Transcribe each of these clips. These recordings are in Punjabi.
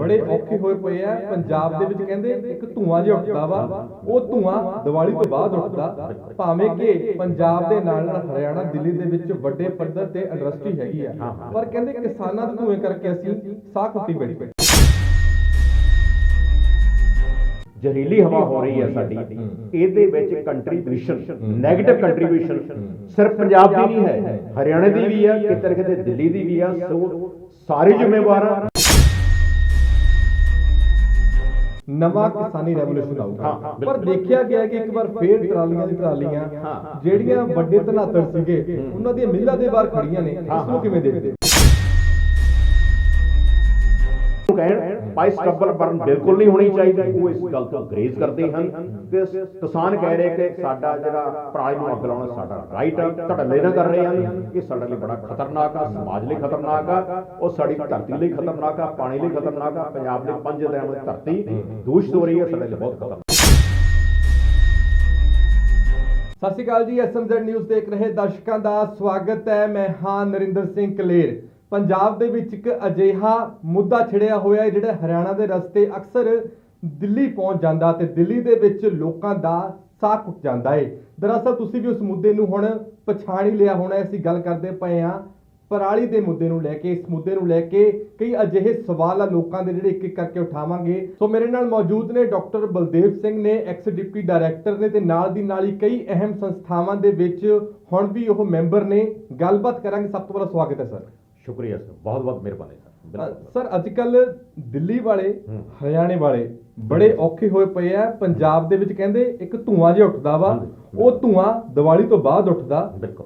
ਬੜੇ ਔਖੇ ਹੋਏ ਪਏ ਆ। ਪੰਜਾਬ ਦੇ ਵਿੱਚ ਕਹਿੰਦੇ ਇੱਕ ਧੂਆਂ ਜਿਹਾ ਉੱਠਦਾ ਵਾ। ਉਹ ਧੂਆਂ ਦੀਵਾਲੀ ਤੋਂ ਬਾਅਦ ਉੱਠਦਾ। ਭਾਵੇਂ ਕਿ ਪੰਜਾਬ ਦੇ ਨਾਲ ਨਾਲ ਹਰਿਆਣਾ, ਦਿੱਲੀ ਦੇ ਵਿੱਚ ਵੱਡੇ ਪੱਧਰ ਤੇ ਇੰਡਸਟਰੀ ਹੈਗੀ ਆ। ਪਰ ਕਹਿੰਦੇ ਕਿਸਾਨਾਂ ਦੇ ਧੂਏ ਕਰਕੇ ਅਸੀਂ ਸਾਹ ਕੁੱਟੀ ਬੈਠੇ ਜ਼ਹਿਰੀਲੀ ਹਵਾ ਹੋ ਰਹੀ ਹੈ ਸਾਡੀ। ਇਹਦੇ ਵਿੱਚ ਕੰਟਰੀਬਿਊਸ਼ਨ 네ਗੇਟਿਵ ਕੰਟਰੀਬਿਊਸ਼ਨ ਸਿਰਫ ਪੰਜਾਬ ਦੀ ਨਹੀਂ ਹੈ, ਹਰਿਆਣਾ ਦੀ ਵੀ ਹੈ ਕਿਤੇ ਨਾ ਕਿਤੇ ਦਿੱਲੀ ਦੀ ਵੀ ਆ। ਸੋ ਸਾਰੇ ਜ਼ਿੰਮੇਵਾਰ ਆ। ਨਵਾਂ ਕਿਸਾਨੀ ਰੈਵੋਲੂਸ਼ਨ ਆਊਗਾ ਪਰ ਦੇਖਿਆ ਗਿਆ ਕਿ ਇੱਕ ਵਾਰ ਫੇਰ ਟਰਾਲੀਆਂ ਦੀ ਟਰਾਲੀਆਂ। ਜਿਹੜੀਆਂ ਵੱਡੇ ਧਨਾਤਰ ਸੀਗੇ ਉਹਨਾਂ ਦੀਆਂ ਮਿੱਲਾਂ ਦੇ ਬਾਹਰ ਖੜੀਆਂ ਨੇ ਇਸ ਨੂੰ। ਕਿਵੇਂ ਦੇਖਦੇ ਉਹ ਬਾਈ ਸਟੱਬਲ ਬਰਨ ਬਿਲਕੁਲ ਨਹੀਂ ਹੋਣੀ ਚਾਹੀਦੀ। ਉਹ ਇਸ ਗੱਲ ਤੋਂ ਗਰੇਜ਼ ਕਰਦੇ ਹਨ ਤੇ ਕਿਸਾਨ ਕਹਿ ਰਹੇ ਕਿ ਸਾਡਾ ਜਿਹੜਾ ਪਰਾਲੀ ਨੂੰ ਅੱਗ ਲਾਉਣਾ ਸਾਡਾ ਰਾਈਟ ਆ। ਧੜੱਲੇ ਨਾ ਕਰ ਰਹੇ ਹਨ। ਇਹ ਸਾਡੇ ਲਈ ਬੜਾ ਖਤਰਨਾਕ ਆ, ਸਮਾਜ ਲਈ ਖਤਰਨਾਕ ਆ। ਉਹ ਸਾਡੀ ਧਰਤੀ ਲਈ ਖਤਰਨਾਕ ਆ, ਪਾਣੀ ਲਈ ਖਤਰਨਾਕ ਆ, ਪੰਜਾਬ ਦੇ ਪੰਜ ਦਰਿਆਵਾਂ ਦੀ ਧਰਤੀ ਦੂਸ਼ਿਤ ਹੋ ਰਹੀ ਹੈ ਸਾਡੇ ਲਈ ਬਹੁਤ ਖਤਰਨਾਕ ਸਤਿ ਸ਼੍ਰੀ ਅਕਾਲ ਜੀ ਐਸਐਮਜ਼ੈਡ ਨਿਊਜ਼ ਦੇਖ ਰਹੇ ਦਰਸ਼ਕਾਂ ਦਾ ਸਵਾਗਤ ਹੈ। ਮੈਂ ਹਾਂ ਨਰਿੰਦਰ ਸਿੰਘ ਕਲੇਰ। ਪੰਜਾਬ ਦੇ ਵਿੱਚ ਇੱਕ ਅਜਿਹਾ ਮੁੱਦਾ ਛਿੜਿਆ ਹੋਇਆ ਹੈ, ਜਿਹੜਾ ਹਰਿਆਣਾ ਦੇ ਰਸਤੇ ਅਕਸਰ ਦਿੱਲੀ ਪਹੁੰਚ ਜਾਂਦਾ ਤੇ ਦਿੱਲੀ ਦੇ ਵਿੱਚ ਲੋਕਾਂ ਦਾ ਸਾਹ ਘੁੱਟ ਜਾਂਦਾ ਹੈ ਦਰਅਸਲ ਤੁਸੀਂ ਵੀ ਉਸ ਮੁੱਦੇ ਨੂੰ ਹੁਣ ਪਛਾਣ ਹੀ ਲਿਆ ਹੋਣਾ ਅਸੀਂ ਗੱਲ ਕਰਦੇ ਪਏ ਹਾਂ ਪਰਾਲੀ ਦੇ ਮੁੱਦੇ ਨੂੰ ਲੈ ਕੇ। ਇਸ ਮੁੱਦੇ ਨੂੰ ਲੈ ਕੇ ਕਈ ਅਜਿਹੇ ਸਵਾਲ ਆ ਲੋਕਾਂ ਦੇ ਜਿਹੜੇ ਇੱਕ ਇੱਕ ਕਰਕੇ ਉਠਾਵਾਂਗੇ। ਸੋ ਮੇਰੇ ਨਾਲ ਮੌਜੂਦ ਨੇ ਡਾਕਟਰ ਬਲਦੇਵ ਸਿੰਘ ਨੇ, ਐਕਸ ਡਿਪਟੀ ਡਾਇਰੈਕਟਰ ਨੇ ਤੇ ਨਾਲ ਦੀ ਨਾਲ ਹੀ ਕਈ ਅਹਿਮ ਸੰਸਥਾਵਾਂ ਦੇ ਵਿੱਚ ਹੁਣ ਵੀ ਉਹ ਮੈਂਬਰ ਨੇ। ਗੱਲਬਾਤ ਕਰਾਂਗੇ। ਸਭ ਤੋਂ ਪਹਿਲਾਂ ਸਵਾਗਤ ਹੈ, ਸਰ। ਸ਼ੁਕਰੀਆ ਸਰ ਬਹੁਤ ਬਹੁਤ ਮਿਹਰਬਾਨੀ ਸਰ ਸਰ ਅੱਜ ਕੱਲ ਦਿੱਲੀ ਵਾਲੇ। ਹਰਿਆਣੇ ਵਾਲੇ ਬੜੇ ਔਖੇ ਹੋਏ ਪਏ ਆ ਪੰਜਾਬ ਦੇ ਵਿੱਚ ਕਹਿੰਦੇ ਇੱਕ ਧੂਆਂ ਜਿਹਾ ਉੱਠਦਾ ਵਾ। ਉਹ ਧੂਆਂ ਦੀਵਾਲੀ ਤੋਂ ਬਾਅਦ ਉੱਠਦਾ।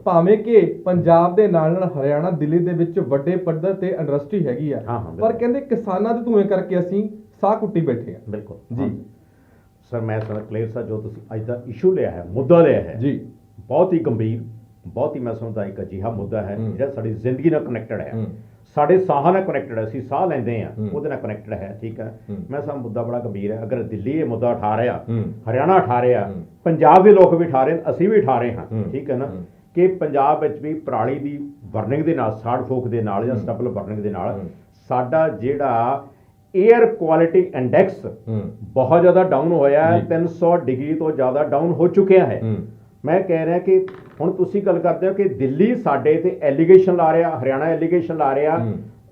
ਭਾਵੇਂ ਕਿ ਪੰਜਾਬ ਦੇ ਨਾਲ ਨਾਲ ਹਰਿਆਣਾ ਦਿੱਲੀ ਦੇ ਵਿੱਚ ਵੱਡੇ ਪੱਧਰ ਤੇ ਇੰਡਸਟਰੀ ਹੈਗੀ ਆ ਪਰ। ਕਹਿੰਦੇ ਕਿਸਾਨਾਂ ਦੇ ਧੂਏ ਕਰਕੇ ਅਸੀਂ ਸਾਹ ਕੁੱਟੀ ਬੈਠੇ ਆ ਬਿਲਕੁਲ ਜੀ। ਸਰ ਮੈਂ ਸਰ ਕਲੇਰ ਸਰ ਜੋ ਤੁਸੀਂ ਅੱਜ ਦਾ ਇਸ਼ੂ ਲਿਆ ਹੈ ਮੁੱਦਾ ਲਿਆ ਹੈ ਜੀ ਬਹੁਤ ਹੀ ਗੰਭੀਰ ਬਹੁਤ ਹੀ ਮੈਂ ਸਮਝਦਾ ਇੱਕ ਅਜਿਹਾ ਮੁੱਦਾ ਹੈ। ਜਿਹੜਾ ਸਾਡੀ ਜ਼ਿੰਦਗੀ ਨਾਲ ਕਨੈਕਟਡ ਹੈ। ਸਾਡੇ ਸਾਹਾਂ ਨਾਲ ਕਨੈਕਟਡ ਹੈ ਅਸੀਂ ਸਾਹ ਲੈਂਦੇ ਆ। ਉਹਦੇ ਨਾਲ ਕਨੈਕਟਡ ਹੈ ਠੀਕ ਹੈ। ਮੈਂ ਸਭ ਮੁੱਦਾ ਬੜਾ ਗੰਭੀਰ ਹੈ ਅਗਰ ਦਿੱਲੀ ਇਹ ਮੁੱਦਾ ਉਠਾ ਰਿਹਾ। ਹਰਿਆਣਾ ਉਠਾ ਰਿਹਾ। ਪੰਜਾਬ ਦੇ ਲੋਕ ਵੀ ਉਠਾ ਰਹੇ ਅਸੀਂ ਵੀ ਉਠਾ ਰਹੇ ਹਾਂ। ਠੀਕ ਹੈ ਨਾ। ਕਿ ਪੰਜਾਬ ਵਿੱਚ ਵੀ ਪਰਾਲੀ ਦੀ ਬਰਨਿੰਗ ਦੇ ਨਾਲ ਸਾੜ ਫੂਕ ਦੇ ਨਾਲ ਜਾਂ। ਸਟਬਲ ਬਰਨਿੰਗ ਦੇ ਨਾਲ। ਸਾਡਾ ਜਿਹੜਾ 에ਅਰ ਕੁਆਲਿਟੀ ਇੰਡੈਕਸ ਬਹੁਤ ਜ਼ਿਆਦਾ ਡਾਊਨ ਹੋਇਆ ਹੈ ਜੀ। 300 ਡਿਗਰੀ ਤੋਂ ਜ਼ਿਆਦਾ ਡਾਊਨ ਹੋ ਚੁੱਕਿਆ ਹੂੰ ਮੈਂ ਕਹਿ ਰਿਹਾ ਕਿ ਹੁਣ ਤੁਸੀਂ ਗੱਲ ਕਰਦੇ ਹੋ ਕਿ ਦਿੱਲੀ ਸਾਡੇ ਤੇ ਐਲੀਗੇਸ਼ਨ ਲਾ ਰਿਹਾ ਹਰਿਆਣਾ ਐਲੀਗੇਸ਼ਨ ਲਾ ਰਿਹਾ।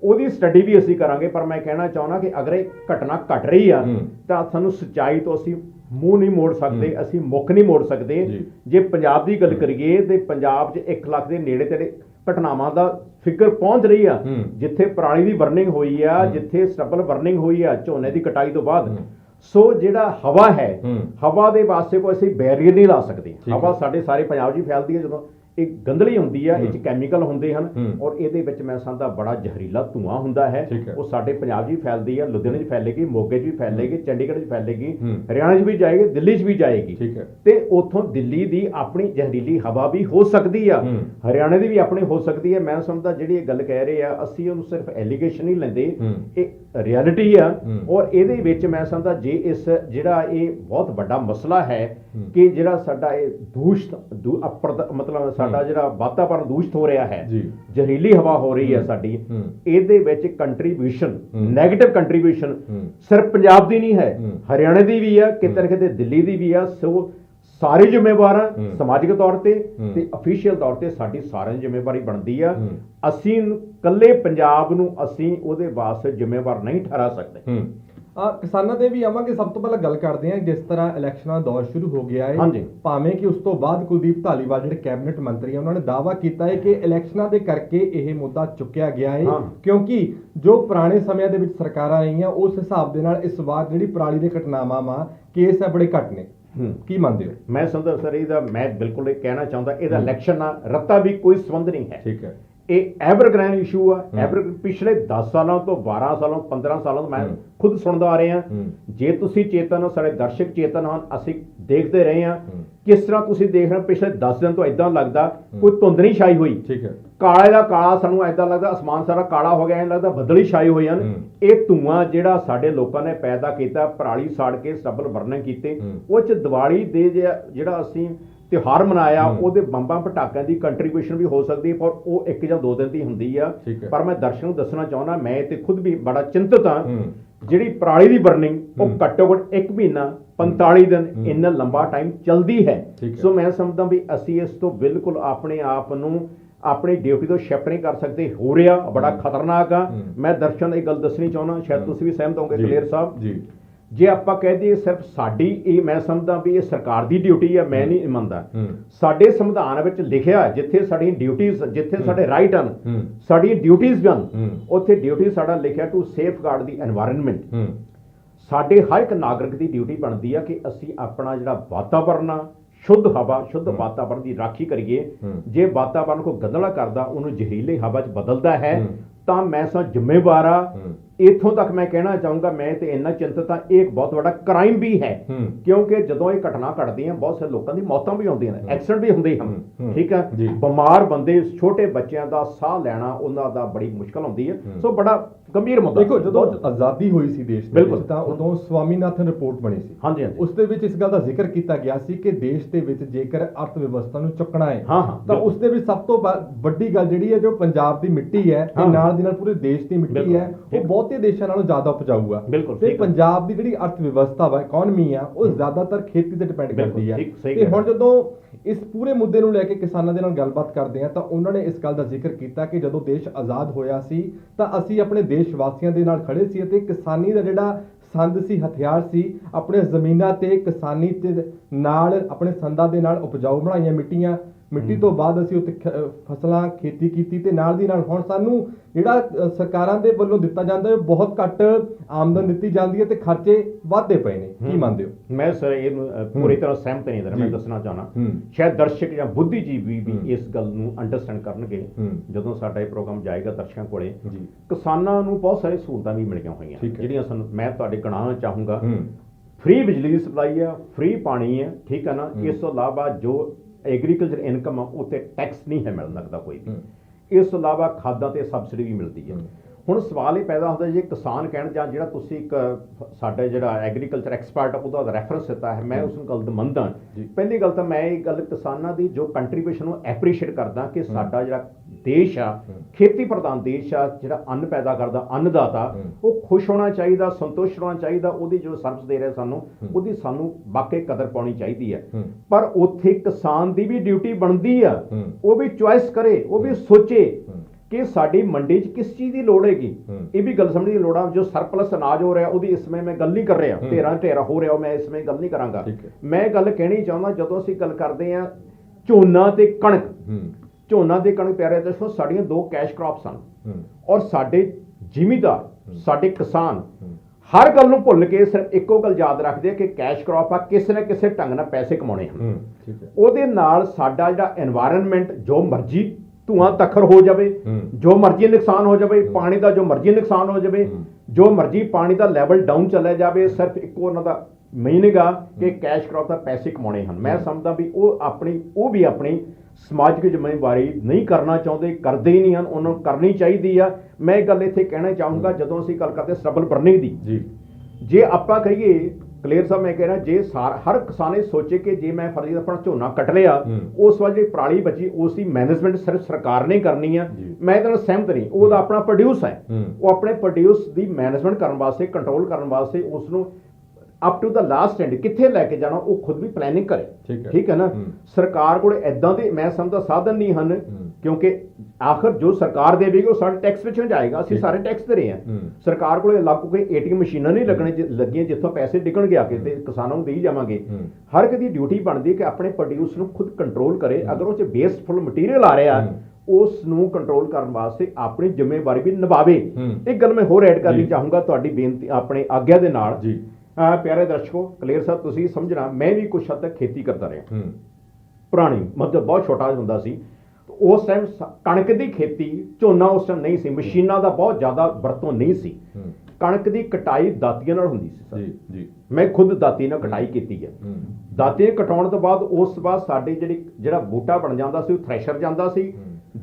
ਉਹਦੀ ਸਟੱਡੀ ਵੀ ਅਸੀਂ ਕਰਾਂਗੇ ਪਰ ਮੈਂ ਕਹਿਣਾ ਚਾਹੁੰਦਾ ਕਿ ਅਗਰ ਇਹ ਘਟਨਾ ਘਟ ਰਹੀ ਆ। ਤਾਂ ਸਾਨੂੰ ਸੱਚਾਈ ਤੋਂ ਅਸੀਂ ਮੂੰਹ ਨਹੀਂ ਮੋੜ ਸਕਦੇ। ਅਸੀਂ ਮੁੱਖ ਨਹੀਂ ਮੋੜ ਸਕਦੇ ਜੀ। ਪੰਜਾਬ ਦੀ ਗੱਲ ਕਰੀਏ ਤੇ ਪੰਜਾਬ 'ਚ 1 ਲੱਖ ਦੇ ਨੇੜੇ ਤੇੜੇ ਘਟਨਾਵਾਂ ਦਾ ਫਿਗਰ ਪਹੁੰਚ ਰਹੀ ਆ। ਜਿੱਥੇ ਪਰਾਲੀ ਦੀ ਬਰਨਿੰਗ ਹੋਈ ਆ। ਜਿੱਥੇ ਸਟਬਲ ਬਰਨਿੰਗ ਹੋਈ ਆ ਝੋਨੇ ਦੀ ਕਟਾਈ ਤੋਂ ਬਾਅਦ। ਸੋ ਜਿਹੜਾ ਹਵਾ ਹੈ। ਹਵਾ ਦੇ ਵਾਸਤੇ ਕੋਈ ਅਸੀਂ ਬੈਰੀਅਰ ਨਹੀਂ ਲਾ ਸਕਦੇ ਹਵਾ। ਸਾਡੇ ਸਾਰੇ ਪੰਜਾਬ 'ਚ ਫੈਲਦੀ ਹੈ ਜਦੋਂ ਇਹ ਗੰਦਲੀ ਹੁੰਦੀ ਆ ਇਹ 'ਚ ਹੂੰ। ਕੈਮੀਕਲ ਹੁੰਦੇ ਹਨ ਹੂੰ। ਔਰ ਇਹਦੇ ਵਿੱਚ ਮੈਂ ਸਮਝਦਾ ਬੜਾ ਜ਼ਹਿਰੀਲਾ ਧੂਆਂ ਹੁੰਦਾ ਹੈ ਹੈ। ਉਹ ਸਾਡੇ ਪੰਜਾਬ 'ਚ ਵੀ ਫੈਲਦੀ ਆ ਲੁਧਿਆਣੇ 'ਚ ਫੈਲੇਗੀ ਮੋਗੇ 'ਚ ਵੀ ਫੈਲੇਗੀ ਚੰਡੀਗੜ੍ਹ 'ਚ ਫੈਲੇਗੀ ਹੂੰ। ਹਰਿਆਣਾ 'ਚ ਵੀ ਜਾਏਗੀ ਦਿੱਲੀ 'ਚ ਵੀ ਜਾਏਗੀ ਹੈ ਤੇ ਉਥੋਂ ਦਿੱਲੀ ਦੀ ਆਪਣੀ ਜ਼ਹਿਰੀਲੀ ਹਵਾ ਵੀ ਹੋ ਸਕਦੀ ਆ ਹੂੰ। ਹਰਿਆਣੇ ਦੀ ਵੀ ਆਪਣੀ ਹੋ ਸਕਦੀ ਹੈ ਮੈਂ ਸਮਝਦਾ ਜਿਹੜੀ ਇਹ ਗੱਲ ਕਹਿ ਰਹੇ ਆ ਅਸੀਂ ਉਹਨੂੰ ਸਿਰਫ ਐਲੀਗੇਸ਼ਨ ਨਹੀਂ ਲੈਂਦੇ ਹੂੰ। ਇਹ ਰਿਐਲਿਟੀ ਆ ਹੂੰ। ਔਰ ਇਹਦੇ ਵਿੱਚ ਮੈਂ ਸਮਝਦਾ ਜੇ ਇਸ ਜਿਹੜਾ ਇਹ ਬਹੁਤ ਵੱਡਾ ਮਸਲਾ ਹੈ ਹੂੰ। ਕਿ ਜਿਹੜਾ ਸਾਡਾ ਇਹ ਦੂਸ਼ਿਤ ਮਤਲਬ ਸਾਡਾ ਹੂੰ। ਜਿਹੜਾ ਵਾਤਾਵਰਣ ਦੂਸ਼ਿਤ ਹੋ ਰਿਹਾ ਹੈ। ਜ਼ਹਿਰੀਲੀ ਹਵਾ ਹੋ ਰਹੀ ਹੈ ਹੂੰ। ਸਾਡੀ ਹੂੰ। ਇਹਦੇ ਵਿੱਚ ਕੰਟਰੀਬਿਊਸ਼ਨ ਹੂੰ। 네ਗੇਟਿਵ ਕੰਟਰੀਬਿਊਸ਼ਨ ਹੂੰ। ਸਿਰਫ ਪੰਜਾਬ ਦੀ ਨਹੀਂ ਹੈ ਹੂੰ। ਹਰਿਆਣਾ ਦੀ ਵੀ ਆ ਕਿਤੇ ਨਾ ਕਿਤੇ ਦਿੱਲੀ ਦੀ ਵੀ ਆ ਸੋ ਸਾਰੇ ਜ਼ਿੰਮੇਵਾਰ ਆ ਹੂੰ। ਸਮਾਜਿਕ ਤੌਰ ਤੇ ਹੂੰ। ਤੇ ਅਫੀਸ਼ੀਅਲ ਤੌਰ ਤੇ ਸਾਡੀ ਸਾਰਿਆਂ ਦੀ ਜ਼ਿੰਮੇਵਾਰੀ ਬਣਦੀ ਆ ਹੂੰ। ਅਸੀਂ ਕੱਲੇ ਪੰਜਾਬ ਨੂੰ ਅਸੀਂ ਉਹਦੇ ਵਾਸਤੇ ਜ਼ਿੰਮੇਵਾਰ ਨਹੀਂ ਠਹਿਰਾ ਸਕਦੇ ਹੂੰ ਕਿਸਾਨਾਂ ਦੇ ਵੀ ਆਵਾਂਗੇ ਸਭ ਤੋਂ ਪਹਿਲਾਂ ਗੱਲ ਕਰਦੇ ਹਾਂ ਜਿਸ ਤਰ੍ਹਾਂ ਇਲੈਕਸ਼ਨਾਂ ਦਾ ਦੌਰ ਸ਼ੁਰੂ ਹੋ ਗਿਆ ਹੈ। ਭਾਵੇਂ ਕਿ ਉਸ ਤੋਂ ਬਾਅਦ ਕੁਲਦੀਪ ਧਾਲੀਵਾਲ ਜਿਹੜੇ ਕੈਬਨਿਟ ਮੰਤਰੀ ਆ ਉਹਨਾਂ ਨੇ ਦਾਅਵਾ ਕੀਤਾ ਹੈ ਕਿ ਇਲੈਕਸ਼ਨਾਂ ਦੇ ਕਰਕੇ ਇਹ ਮੁੱਦਾ ਚੁੱਕਿਆ ਗਿਆ ਹੈ। ਕਿਉਂਕਿ ਜੋ ਪੁਰਾਣੇ ਸਮਿਆਂ ਦੇ ਵਿੱਚ ਸਰਕਾਰਾਂ ਰਹੀਆਂ ਉਸ ਹਿਸਾਬ ਦੇ ਨਾਲ ਇਸ ਵਾਰ ਜਿਹੜੀ ਪਰਾਲੀ ਦੇ ਘਟਨਾਵਾਂ ਵਾ ਕੇਸ ਹੈ ਬੜੇ ਘੱਟ ਨੇ। ਕੀ ਮੰਨਦੇ ਹੋ ਮੈਂ ਸਮਝਦਾ ਸਰ ਇਹਦਾ ਮੈਂ ਬਿਲਕੁਲ ਇਹ ਕਹਿਣਾ ਚਾਹੁੰਦਾ ਇਹਦਾ। ਇਲੈਕਸ਼ਨ ਨਾਲ ਰੱਤਾ ਵੀ ਕੋਈ ਸੰਬੰਧ ਨਹੀਂ ਹੈ ਠੀਕ ਹੈ ਇਹ ਐਵਰਗ੍ਰਾਈਨ ਇਸ਼ੂ ਆ। ਐਵਰ ਪਿਛਲੇ 10 ਸਾਲਾਂ ਤੋਂ 12 ਸਾਲਾਂ 15 ਸਾਲਾਂ ਤੋਂ ਮੈਂ। ਖੁਦ ਸੁਣਦਾ ਆ ਰਿਹਾ। ਜੇ ਤੁਸੀਂ ਚੇਤਨ ਹੋ ਸਾਡੇ ਦਰਸ਼ਕ ਚੇਤਨ ਹਨ ਅਸੀਂ ਦੇਖਦੇ ਰਹੇ ਹਾਂ। ਕਿਸ ਤਰ੍ਹਾਂ ਤੁਸੀਂ ਦੇਖ ਰਹੇ ਪਿਛਲੇ 10 ਦਿਨ ਤੋਂ ਇਦਾਂ ਲੱਗਦਾ। ਕੋਈ ਧੁੰਦ ਨਹੀਂ ਛਾਈ ਹੋਈ ਠੀਕ ਹੈ ਕਾਲੇ ਦਾ ਕਾਲਾ ਸਾਨੂੰ ਐਦਾਂ ਲੱਗਦਾ ਅਸਮਾਨ ਸਾਰਾ ਕਾਲਾ ਹੋ ਗਿਆ ਐਂ ਲੱਗਦਾ ਬੱਦਲ ਹੀ ਛਾਏ ਹੋਏ ਹਨ। ਇਹ ਧੂਆਂ ਜਿਹੜਾ ਸਾਡੇ ਲੋਕਾਂ ਨੇ ਪੈਦਾ ਕੀਤਾ ਪਰਾਲੀ ਸਾੜ ਕੇ ਸਟਬਲ ਬਰਨਿੰਗ ਕੀਤੇ। ਉਹ ਚ ਦੀਵਾਲੀ ਦੇ ਜਿਹਾ- ਜਿਹੜਾ ਅਸੀਂ ਤਿਉਹਾਰ ਮਨਾਇਆ। ਉਹਦੇ ਬੰਬਾਂ ਪਟਾਕਿਆਂ ਦੀ ਕੰਟਰੀਬਿਊਸ਼ਨ ਵੀ ਹੋ ਸਕਦੀ ਹੈ ਪਰ ਉਹ ਇੱਕ ਜਾਂ ਦੋ ਦਿਨ ਦੀ ਹੁੰਦੀ ਆ। ਪਰ ਮੈਂ ਦਰਸ਼ਕ ਨੂੰ ਦੱਸਣਾ ਚਾਹੁੰਦਾ ਮੈਂ ਤੇ ਖੁਦ ਵੀ ਬੜਾ ਚਿੰਤਤ ਹਾਂ। ਜਿਹੜੀ ਪਰਾਲੀ ਦੀ ਬਰਨਿੰਗ ਉਹ। ਘੱਟੋ ਘੱਟ 1 ਮਹੀਨਾ 45 ਦਿਨ। ਇੰਨਾ ਲੰਬਾ ਟਾਈਮ ਚਲਦੀ ਹੈ। ਸੋ ਮੈਂ ਸਮਝਦਾ ਵੀ ਅਸੀਂ ਇਸ ਤੋਂ ਬਿਲਕੁਲ ਆਪਣੇ ਆਪ ਨੂੰ ਆਪਣੀ ਡਿਊਟੀ ਤੋਂ ਸ਼ਿਫਟ ਨਹੀਂ ਕਰ ਸਕਦੇ ਹੋ ਰਿਹਾ ਬੜਾ। ਖਤਰਨਾਕ ਆ। ਮੈਂ ਦਰਸ਼ਨ ਇਹ ਗੱਲ ਦੱਸਣੀ ਚਾਹੁੰਦਾ ਸ਼ਾਇਦ। ਤੁਸੀਂ ਵੀ ਸਹਿਮਤ ਹੋਵੋਗੇ ਜੀ, ਕਲੀਅਰ ਸਾਹਿਬ ਜੀ ਜੇ ਆਪਾਂ ਕਹਿ ਦਈਏ ਸਿਰਫ ਸਾਡੀ ਇਹ ਮੈਂ ਸਮਝਦਾ ਵੀ ਇਹ ਸਰਕਾਰ ਦੀ ਡਿਊਟੀ ਹੈ ਮੈਂ ਨਹੀਂ ਮੰਨਦਾ। ਸਾਡੇ ਸੰਵਿਧਾਨ ਵਿੱਚ ਲਿਖਿਆ ਜਿੱਥੇ ਸਾਡੀ ਡਿਊਟੀਆਂ ਜਿੱਥੇ ਸਾਡੇ ਰਾਈਟ ਹਨ ਸਾਡੀ ਡਿਊਟੀਆਂ ਹਨ ਉੱਥੇ ਡਿਊਟੀ ਸਾਡਾ ਲਿਖਿਆ ਟੂ ਸੇਫਗਾਰਡ ਦੀ এনवायरमेंट ਸਾਡੇ ਹਰ ਇੱਕ ਨਾਗਰਿਕ ਦੀ ਡਿਊਟੀ ਬਣਦੀ ਆ ਕਿ ਅਸੀਂ ਆਪਣਾ ਜਿਹੜਾ ਵਾਤਾਵਰਨ ਆ ਸ਼ੁੱਧ ਹਵਾ ਸ਼ੁੱਧ ਵਾਤਾਵਰਨ ਦੀ ਰਾਖੀ ਕਰੀਏ। ਜੇ ਵਾਤਾਵਰਨ ਕੋ ਗੰਦਲਾ ਕਰਦਾ ਉਹਨੂੰ ਜ਼ਹਿਰੀਲੇ ਹਵਾ 'ਚ ਬਦਲਦਾ ਹੈ ਤਾਂ ਮੈਂ ਸਾ ਜ਼ਿੰਮੇਵਾਰ ਆ ਇੱਥੋਂ ਤੱਕ ਮੈਂ ਕਹਿਣਾ ਚਾਹੂੰਗਾ ਮੈਂ ਤੇ ਇੰਨਾ ਚਿੰਤਤ ਆ ਇਹ ਇੱਕ ਬਹੁਤ ਵੱਡਾ ਕ੍ਰਾਈਮ ਵੀ ਹੈ ਹੂੰ ਕਿਉਂਕਿ ਜਦੋਂ ਇਹ ਘਟਨਾ ਘਟਦੀਆਂ ਬਹੁਤ ਸਾਰੇ ਲੋਕਾਂ ਦੀ ਮੌਤਾਂ ਵੀ ਹੁੰਦੀਆਂ ਨੇ ਹੂੰ। ਐਕਸੀਡੈਂਟ ਵੀ ਹੁੰਦੇ ਹਨ ਹੂੰ, ਹੂੰ। ਠੀਕ ਹੈ। ਬਿਮਾਰ ਬੰਦੇ ਛੋਟੇ ਬੱਚਿਆਂ ਦਾ ਸਾਹ ਲੈਣਾ ਉਹਨਾਂ ਦਾ ਬੜੀ ਮੁਸ਼ਕਲ ਹੁੰਦੀ ਹੈ ਹੂੰ। ਸੋ ਬੜਾ ਗੰਭੀਰ ਮੁੱਦਾ ਦੇਖੋ ਜਦੋਂ ਬਹੁਤ- ਆਜ਼ਾਦੀ ਹੋਈ ਸੀ ਦੇਸ਼ ਦੇ। ਵਿੱਚ ਤਾਂ ਉਦੋਂ ਸਵਾਮੀਨਾਥਨ ਰਿਪੋਰਟ ਬਣੀ ਸੀ ਹਾਂਜੀ ਹਾਂਜੀ ਉਸ ਦੇ ਵਿੱਚ ਇਸ ਗੱਲ ਦਾ ਜ਼ਿਕਰ ਕੀਤਾ ਗਿਆ ਸੀ ਕਿ ਦੇਸ਼ ਦੇ ਵਿੱਚ ਜੇਕਰ ਅਰਥ ਵਿਵਸਥਾ ਨੂੰ ਚੁੱਕਣਾ ਹੈ ਹਾਂ, ਹਾਂ, ਤਾਂ। ਉਸ ਦੇ ਵਿੱਚ ਸਭ ਤੋਂ ਵੱਡੀ ਗੱਲ ਜਿਹੜੀ ਹੈ ਜੋ ਪੰਜਾਬ ਦੀ ਮਿੱਟੀ ਹੈ ਤੇ ਹਾਂ। ਨਾਲ ਦੀ ਨਾਲ ਪੂਰੇ ਦੇਸ਼ ਦੀ ਮਿੱਟੀ ਹੈ ਉਹ ਠੀਕ। ਬਹੁਤੇ ਦੇਸ਼ਾਂ ਨਾਲੋਂ ਜ਼ਿਆਦਾ ਉਪਜਾਊ ਆ ਬਿਲਕੁਲ, ਤੇ। ਪੰਜਾਬ ਦੀ ਜਿਹੜੀ ਅਰਥ ਵਿਵਸਥਾ ਵਾ ਇਕਨੋਮੀ ਆ ਉਹ। ਜ਼ਿਆਦਾਤਰ ਖੇਤੀ ਤੇ ਡਿਪੈਂਡ ਕਰਦੀ ਸਹੀ ਤੇ ਹੁਣ। ਜਦੋਂ ਇਸ ਪੂਰੇ ਮੁੱਦੇ ਨੂੰ ਲੈ ਕੇ ਕਿਸਾਨਾਂ ਦੇ ਨਾਲ ਗੱਲਬਾਤ ਕਰਦੇ ਆ ਤਾਂ ਉਹਨਾਂ ਨੇ ਇਸ ਗੱਲ ਦਾ ਜ਼ਿਕਰ ਕੀਤਾ ਕਿ ਜਦੋਂ ਦੇਸ਼ ਆਜ਼ਾਦ ਹੋਇਆ ਸੀ ਤਾਂ ਅਸੀਂ ਆਪਣੇ ਦੇਸ਼ ਵਾਸੀਆਂ ਦੇ ਨਾਲ ਖੜੇ ਸੀ ਅਤੇ ਕਿਸਾਨੀ ਦਾ ਜਿਹੜਾ ਸੰਦ ਸੀ ਹਥਿਆਰ ਸੀ ਆਪਣੇ ਜ਼ਮੀਨਾਂ ਤੇ ਕਿਸਾਨੀ ਤੇ ਨਾਲ ਆਪਣੇ ਸੰਦਾਂ ਦੇ ਨਾਲ ਉਪਜਾਊ ਬਣਾਈਆਂ ਮਿੱਟੀਆਂ ਮਿੱਟੀ ਤੋਂ ਬਾਅਦ ਅਸੀਂ ਅਹ ਫਸਲਾਂ ਖੇਤੀ ਕੀਤੀ ਤੇ ਨਾਲ ਦੀ ਨਾਲ ਹੁਣ ਸਾਨੂੰ ਜਿਹੜਾ ਸਰਕਾਰਾਂ ਦੇ ਵੱਲੋਂ ਦਿੱਤਾ ਜਾਂਦਾ ਹੈ ਬਹੁਤ ਘੱਟ ਆਮਦਨ ਦਿੱਤੀ ਜਾਂਦੀ ਹੈ ਤੇ ਖਰਚੇ ਵੱਧਦੇ ਪਏ ਨੇ ਕੀ ਹੂੰ। ਮੰਨਦੇ ਹੋ ਮੈਂ ਸਰ ਇਹਨੂੰ ਅ, ਪੂਰੀ ਤਰ੍ਹਾਂ ਸਹਿਮਤ ਨਹੀਂ ਦਰ ਮੈਂ। ਦੱਸਣਾ ਚਾਹਨਾ ਹੂੰ। ਸ਼ਾਇਦ ਦਰਸ਼ਕ ਜਾਂ ਬੁੱਧੀਜੀਵੀ ਵੀ ਹੂੰ। ਇਸ ਗੱਲ ਨੂੰ ਅੰਡਰਸਟੈਂਡ ਕਰਨਗੇ ਹੂੰ। ਜਦੋਂ ਸਾਡਾ ਇਹ ਪ੍ਰੋਗਰਾਮ ਜਾਏਗਾ ਦਰਸ਼ਕਾਂ ਕੋਲੇ ਕਿਸਾਨਾਂ ਨੂੰ ਬਹੁਤ ਸਾਰੀ ਸਹੂਲਤਾਂ ਵੀ ਮਿਲੀਆਂ ਹੋਈਆਂ ਹੈ। ਜਿਹੜੀਆਂ ਸਾਨੂੰ ਮੈਂ ਤੁਹਾਡੇ ਗਣਾਉਣਾ ਚਾਹੂੰਗਾ ਹੂੰ ਫ੍ਰੀ ਬਿਜਲੀ ਦੀ ਸਪਲਾਈ ਆ ਫ੍ਰੀ ਪਾਣੀ ਹੈ ਠੀਕ ਹੈ ਨਾ ਹੂੰ। ਇਸ ਤੋਂ ਇਲਾਵਾ ਜੋ ਐਗਰੀਕਲਚਰ ਇਨਕਮ ਆ ਉੱਤੇ ਟੈਕਸ ਨਹੀਂ ਹੈ ਮਿਲਣ ਲੱਗਦਾ ਕੋਈ ਵੀ। ਇਸ ਤੋਂ ਇਲਾਵਾ ਖਾਦਾਂ ਤੇ ਸਬਸਿਡੀ ਵੀ ਮਿਲਦੀ ਹੈ। ਹੁਣ ਸਵਾਲ ਇਹ ਪੈਦਾ ਹੁੰਦਾ ਜੇ ਕਿਸਾਨ ਕਹਿਣ ਜਾਂ ਜਿਹੜਾ ਤੁਸੀਂ ਇੱਕ ਸਾਡੇ ਜਿਹੜਾ ਐਗਰੀਕਲਚਰ ਐਕਸਪਰਟ ਉਹਦਾ ਰੈਫਰੈਂਸ ਦਿੱਤਾ ਹੈ ਮੈਂ ਉਸ ਨੂੰ ਗੱਲ ਮੰਨਦਾ ਜੀ। ਪਹਿਲੀ ਗੱਲ ਤਾਂ ਮੈਂ ਇਹ ਗੱਲ ਕਿਸਾਨਾਂ ਦੀ ਜੋ ਕੰਟਰੀਬਿਊਸ਼ਨ ਨੂੰ ਐਪਰੀਸ਼ੀਏਟ ਕਰਦਾ ਕਿ ਸਾਡਾ ਜਿਹੜਾ ਦੇਸ਼ ਆ। ਖੇਤੀ ਪ੍ਰਧਾਨ ਦੇਸ਼ ਆ ਜਿਹੜਾ ਅੰਨ ਪੈਦਾ ਕਰਦਾ ਅੰਨਦਾਤਾ। ਉਹ ਖੁਸ਼ ਹੋਣਾ ਚਾਹੀਦਾ ਸੰਤੁਸ਼ਟ ਹੋਣਾ ਚਾਹੀਦਾ ਉਹਦੀ ਜੋ ਸਰਵਿਸ ਦੇ ਰਿਹਾ ਸਾਨੂੰ। ਉਹਦੀ ਸਾਨੂੰ ਵਾਕਈ ਕਦਰ ਪਾਉਣੀ ਚਾਹੀਦੀ ਹੈ। ਪਰ ਉੱਥੇ ਕਿਸਾਨ ਦੀ ਵੀ ਡਿਊਟੀ ਬਣਦੀ ਆ। ਉਹ ਵੀ ਚੁਆਇਸ ਕਰੇ ਉਹ ਵੀ ਸੋਚੇ। ਕਿ ਸਾਡੀ ਮੰਡੀ 'ਚ ਕਿਸ ਚੀਜ਼ ਦੀ ਲੋੜ ਹੈਗੀ। ਇਹ ਵੀ ਗੱਲ ਸਮਝਣ ਦੀ ਲੋੜ ਆ ਜੋ ਸਰਪਲਸ ਅਨਾਜ ਹੋ ਰਿਹਾ ਉਹਦੀ ਇਸ ਸਮੇਂ ਮੈਂ ਗੱਲ ਨਹੀਂ ਕਰ ਰਿਹਾ। ਢੇਰਾਂ ਢੇਰਾ ਹੋ ਰਿਹਾ ਮੈਂ ਇਸ ਸਮੇਂ ਗੱਲ ਨਹੀਂ ਕਰਾਂਗਾ। ਮੈਂ ਗੱਲ ਕਹਿਣੀ ਚਾਹੁੰਦਾ ਜਦੋਂ ਅਸੀਂ ਗੱਲ ਕਰਦੇ ਆ ਝੋਨਾ ਤੇ ਕਣਕ ਝੋਨਾ ਦੇ ਕਣਕ ਪਿਆ ਰਿਹਾ ਦੱਸੋ ਸਾਡੀਆਂ ਦੋ ਕੈਸ਼ ਕ੍ਰੌਪਸ ਹਨ। ਔਰ ਸਾਡੇ ਜ਼ਿਮੀਦਾਰ ਸਾਡੇ ਕਿਸਾਨ ਹਰ ਗੱਲ ਨੂੰ ਭੁੱਲ ਕੇ ਸਿਰਫ ਇੱਕੋ ਗੱਲ ਯਾਦ ਰੱਖਦੇ ਆ ਕਿ ਕੈਸ਼ ਕ੍ਰੌਪ ਆ ਕਿਸੇ ਨਾ ਕਿਸੇ ਢੰਗ ਨਾਲ ਪੈਸੇ ਕਮਾਉਣੇ ਹਨ। ਉਹਦੇ ਨਾਲ ਸਾਡਾ ਜਿਹੜਾ এনवायरमेंट ਜੋ ਮਰਜ਼ੀ ਧੂਆਂ ਤਖਰ ਹੋ ਜਾਵੇ ਜੋ ਮਰਜ਼ੀ ਨੁਕਸਾਨ ਹੋ ਜਾਵੇ ਪਾਣੀ ਦਾ ਜੋ ਮਰਜ਼ੀ ਨੁਕਸਾਨ ਹੋ ਜਾਵੇ ਜੋ ਮਰਜ਼ੀ ਪਾਣੀ ਦਾ ਲੈਵਲ ਡਾਊਨ ਚੱਲਿਆ ਜਾਵੇ ਸਿਰਫ ਇੱਕੋ ਉਹਨਾਂ ਦਾ ਮਹੀਨੇਗਾ ਕਿ ਕੈਸ਼ ਕ੍ਰਾਪ ਦਾ ਪੈਸੇ ਕਮਾਉਣੇ ਹਨ ਮੈਂ। ਸਮਝਦਾ ਵੀ ਉਹ ਆਪਣੀ ਉਹ ਵੀ ਆਪਣੀ ਸਮਾਜਿਕ ਜ਼ਿੰਮੇਵਾਰੀ ਨਹੀਂ ਕਰਨਾ ਚਾਹੁੰਦੇ ਕਰਦੇ ਹੀ ਨਹੀਂ ਹਨ ਉਹਨਾਂ ਨੂੰ ਕਰਨੀ ਚਾਹੀਦੀ ਆ ਮੈਂ ਇਹ ਗੱਲ ਇੱਥੇ ਕਹਿਣਾ ਚਾਹੂੰਗਾ ਜਦੋਂ ਅਸੀਂ ਗੱਲ ਕਰਦੇ ਸਟਬਲ ਬਰਨਿੰਗ ਦੀ ਜੀ ਜੇ ਆਪਾਂ ਕਹੀਏ ਕਲੀਅਰ ਸਾਹਿਬ ਮੈਂ ਕਹਿ ਰਿਹਾ ਜੇ ਸਾਰ ਹਰ ਕਿਸਾਨ ਇਹ ਸੋਚੇ ਕਿ ਜੇ ਮੈਂ ਫਰਜ਼ੀ ਆਪਣਾ ਝੋਨਾ ਕੱਟ ਲਿਆ ਹੂੰ। ਉਸ ਵਾਰ ਜਿਹੜੀ ਪਰਾਲੀ ਬਚੀ ਉਸ ਦੀ ਮੈਨੇਜਮੈਂਟ ਸਿਰਫ ਸਰਕਾਰ ਨੇ ਕਰਨੀ ਆ ਜੀ। ਮੈਂ ਇਹਦੇ ਨਾਲ ਸਹਿਮਤ ਨਹੀਂ ਉਹਦਾ ਆਪਣਾ ਪ੍ਰੋਡਿਊਸ ਹੈ ਹੂੰ। ਉਹ ਆਪਣੇ ਪ੍ਰੋਡਿਊਸ ਦੀ ਮੈਨੇਜਮੈਂਟ ਕਰਨ ਵਾਸਤੇ ਕੰਟਰੋਲ ਕਰਨ ਵਾਸਤੇ ਉਸ ਨੂੰ ਅਪ ਟੂ ਦਾ ਲਾਸਟ ਐਂਡ ਕਿੱਥੇ ਲੈ ਕੇ ਜਾਣਾ ਉਹ ਖੁਦ ਵੀ ਪਲੈਨਿੰਗ ਕਰੇ ਠੀਕ ਹੈ। ਨਾ। ਸਰਕਾਰ ਕੋਲ ਐਦਾਂ ਦੇ ਮੈਂ ਸਮਝਦਾ ਸਾਧਨ ਨਹੀਂ ਹਨ। ਕਿਉਂਕਿ ਆਖਰ ਜੋ ਸਰਕਾਰ ਦੇਵੇਗੀ ਉਹ ਸਾਡੇ ਟੈਕਸ ਵਿੱਚੋਂ ਜਾਏਗਾ ਅਸੀਂ। ਸਾਰੇ ਟੈਕਸ ਦੇ ਰਹੇ ਹਾਂ। ਸਰਕਾਰ ਕੋਲੇ ਲਾਗੂ ਕੋਈ ਏਟੀਐਮ ਮਸ਼ੀਨਾਂ ਨਹੀਂ ਲੱਗਣੇ ਲੱਗੀਆਂ ਜਿੱਥੋਂ ਪੈਸੇ ਡਿੱਗਣਗੇ ਆ ਕੇ ਤੇ ਕਿਸਾਨਾਂ ਨੂੰ ਦੇਈ ਜਾਵਾਂਗੇ। ਹਰ ਇੱਕ ਦੀ ਡਿਊਟੀ ਬਣਦੀ ਹੈ ਕਿ ਆਪਣੇ ਪ੍ਰੋਡਿਊਸ ਨੂੰ ਖੁਦ ਕੰਟਰੋਲ ਕਰੇ ਅਗਰ ਉਹ ਚ ਵੇਸਟਫੁਲ ਮਟੀਰੀਅਲ ਆ ਰਿਹਾ। ਉਸ ਨੂੰ ਕੰਟਰੋਲ ਕਰਨ ਵਾਸਤੇ ਆਪਣੀ ਜ਼ਿੰਮੇਵਾਰੀ ਵੀ ਨਿਭਾਵੇ। ਇੱਕ ਗੱਲ ਮੈਂ ਹੋਰ ਐਡ ਕਰਨੀ। ਚਾਹੂੰਗਾ ਤੁਹਾਡੀ ਬੇਨਤੀ ਆਪਣੇ ਆਗਿਆ ਦੇ ਨਾਲ ਅਹ ਪਿਆਰੇ ਦਰਸ਼ਕੋ ਕਲੀਅਰ ਸਾਹਿਬ ਤੁਸੀਂ ਸਮਝਣਾ ਮੈਂ ਵੀ ਕੁਛ ਹੱਦ ਤੱਕ ਖੇਤੀ ਕਰਦਾ ਰਿਹਾ। ਹੂੰ। ਪੁਰਾਣੀ ਮਤਲਬ ਬਹੁਤ ਛੋਟਾ ਹੁੰਦਾ ਸੀ। ਉਸ ਟਾਈਮ ਕਣਕ ਦੀ ਖੇਤੀ ਝੋਨਾ ਉਸ ਟਾਈਮ ਨਹੀਂ ਸੀ ਮਸ਼ੀਨਾਂ ਦਾ ਬਹੁਤ ਜ਼ਿਆਦਾ ਵਰਤੋਂ ਨਹੀਂ ਸੀ। ਕਣਕ ਦੀ ਕਟਾਈ ਦਾਤੀਆਂ ਨਾਲ ਹੁੰਦੀ ਸੀ ਜੀ ਸਰ। ਜੀ ਮੈਂ ਖੁਦ ਦਾਤੀ ਨਾਲ ਕਟਾਈ ਕੀਤੀ ਹੈ। ਦਾਤੀ ਕਟਾਉਣ ਤੋਂ ਬਾਅਦ ਉਸ ਤੋਂ ਬਾਅਦ ਸਾਡੀ ਜਿਹੜੀ ਜਿਹੜਾ ਬੂਟਾ ਬਣ ਜਾਂਦਾ ਸੀ ਉਹ ਥ੍ਰੈਸ਼ਰ ਜਾਂਦਾ ਸੀ।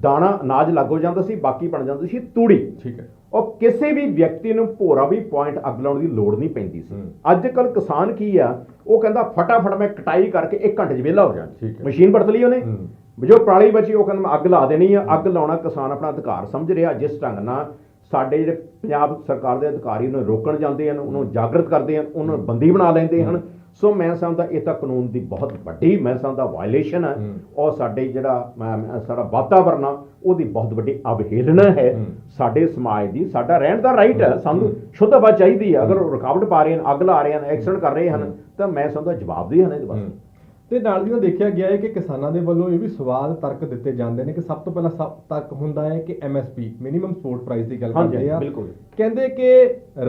ਦਾਣਾ ਅਨਾਜ ਲੱਗ ਹੋ ਜਾਂਦਾ ਸੀ ਬਾਕੀ ਬਣ ਜਾਂਦੀ ਸੀ ਤੂੜੀ। ਠੀਕ ਹੈ। ਉਹ ਕਿਸੇ ਵੀ ਵਿਅਕਤੀ ਨੂੰ ਭੋਰਾ ਵੀ ਪੁਆਇੰਟ ਅੱਗ ਲਾਉਣ ਦੀ ਲੋੜ ਨਹੀਂ ਪੈਂਦੀ ਸੀ। ਅੱਜ ਕੱਲ ਕਿਸਾਨ ਕੀ ਆ ਉਹ ਕਹਿੰਦਾ ਫਟਾਫਟ ਮੈਂ ਕਟਾਈ ਕਰਕੇ 1 ਘੰਟੇ 'ਚ ਵਿਹਲਾ ਹੋ ਜਾਣਾ। ਮਸ਼ੀਨ ਵਰਤ ਲਈ ਉਹਨੇ। ਜੋ ਪਰਾਲੀ ਬਚੀ ਉਹ ਕਹਿੰਦਾ ਮੈਂ ਅੱਗ ਲਾ ਦੇਣੀ ਆ ਅੱਗ ਲਾਉਣਾ ਕਿਸਾਨ ਆਪਣਾ ਅਧਿਕਾਰ ਸਮਝ ਰਿਹਾ ਜਿਸ ਢੰਗ ਨਾਲ ਸਾਡੇ ਜਿਹੜੇ ਪੰਜਾਬ ਸਰਕਾਰ ਦੇ ਅਧਿਕਾਰੀ ਉਹਨੂੰ ਰੋਕਣ ਜਾਂਦੇ ਹਨ ਉਹਨੂੰ ਜਾਗਰਤ ਕਰਦੇ ਹਨ ਉਹਨੂੰ ਬੰਦੀ ਬਣਾ ਲੈਂਦੇ ਹਨ ਸੋ ਮੈਂ ਸਮਝਦਾ ਇਹ ਤਾਂ ਕਾਨੂੰਨ ਦੀ ਬਹੁਤ ਵੱਡੀ ਮੈਂ ਸਮਝਦਾ ਵਾਇਲੇਸ਼ਨ ਹੈ। ਔਰ ਸਾਡੇ ਜਿਹੜਾ ਸਾਡਾ ਵਾਤਾਵਰਨ ਆ ਉਹਦੀ ਬਹੁਤ ਵੱਡੀ ਅਵਹੇਲਨਾ ਹੈ। ਸਾਡੇ ਸਮਾਜ ਦੀ ਸਾਡਾ ਰਹਿਣ ਦਾ ਰਾਈਟ ਹੈ। ਸਾਨੂੰ ਸ਼ੁੱਧ ਹਵਾ ਚਾਹੀਦੀ ਹੈ ਅਗਰ ਰੁਕਾਵਟ ਪਾ ਰਹੇ ਹਨ ਅੱਗ ਲਾ ਰਹੇ ਹਨ ਐਕਸੀਡੈਂਟ ਕਰ ਰਹੇ ਹਨ। ਤਾਂ ਮੈਂ ਸਮਝਦਾ ਜਵਾਬਦੇਹ ਹਨ ਇਹਦੇ ਵਾਸਤੇ। ਤੇ ਨਾਲ ਦੀ ਨਾਲ ਦੇਖਿਆ ਗਿਆ ਹੈ ਕਿ ਕਿਸਾਨਾਂ ਦੇ ਵੱਲੋਂ ਇਹ ਵੀ ਸਵਾਲ ਤਰਕ ਦਿੱਤੇ ਜਾਂਦੇ ਨੇ ਕਿ ਸਭ ਤੋਂ ਪਹਿਲਾਂ ਸਭ ਤਰਕ ਹੁੰਦਾ ਹੈ ਕਿ ਐਮਐਸਪੀ ਮਿਨੀਮਮ ਸਪੋਰਟ ਪ੍ਰਾਈਸ ਦੀ ਗੱਲ ਹਾਂਜੀ, ਕਰਦੇ ਆ ਬਿਲਕੁਲ। ਕਹਿੰਦੇ ਕਿ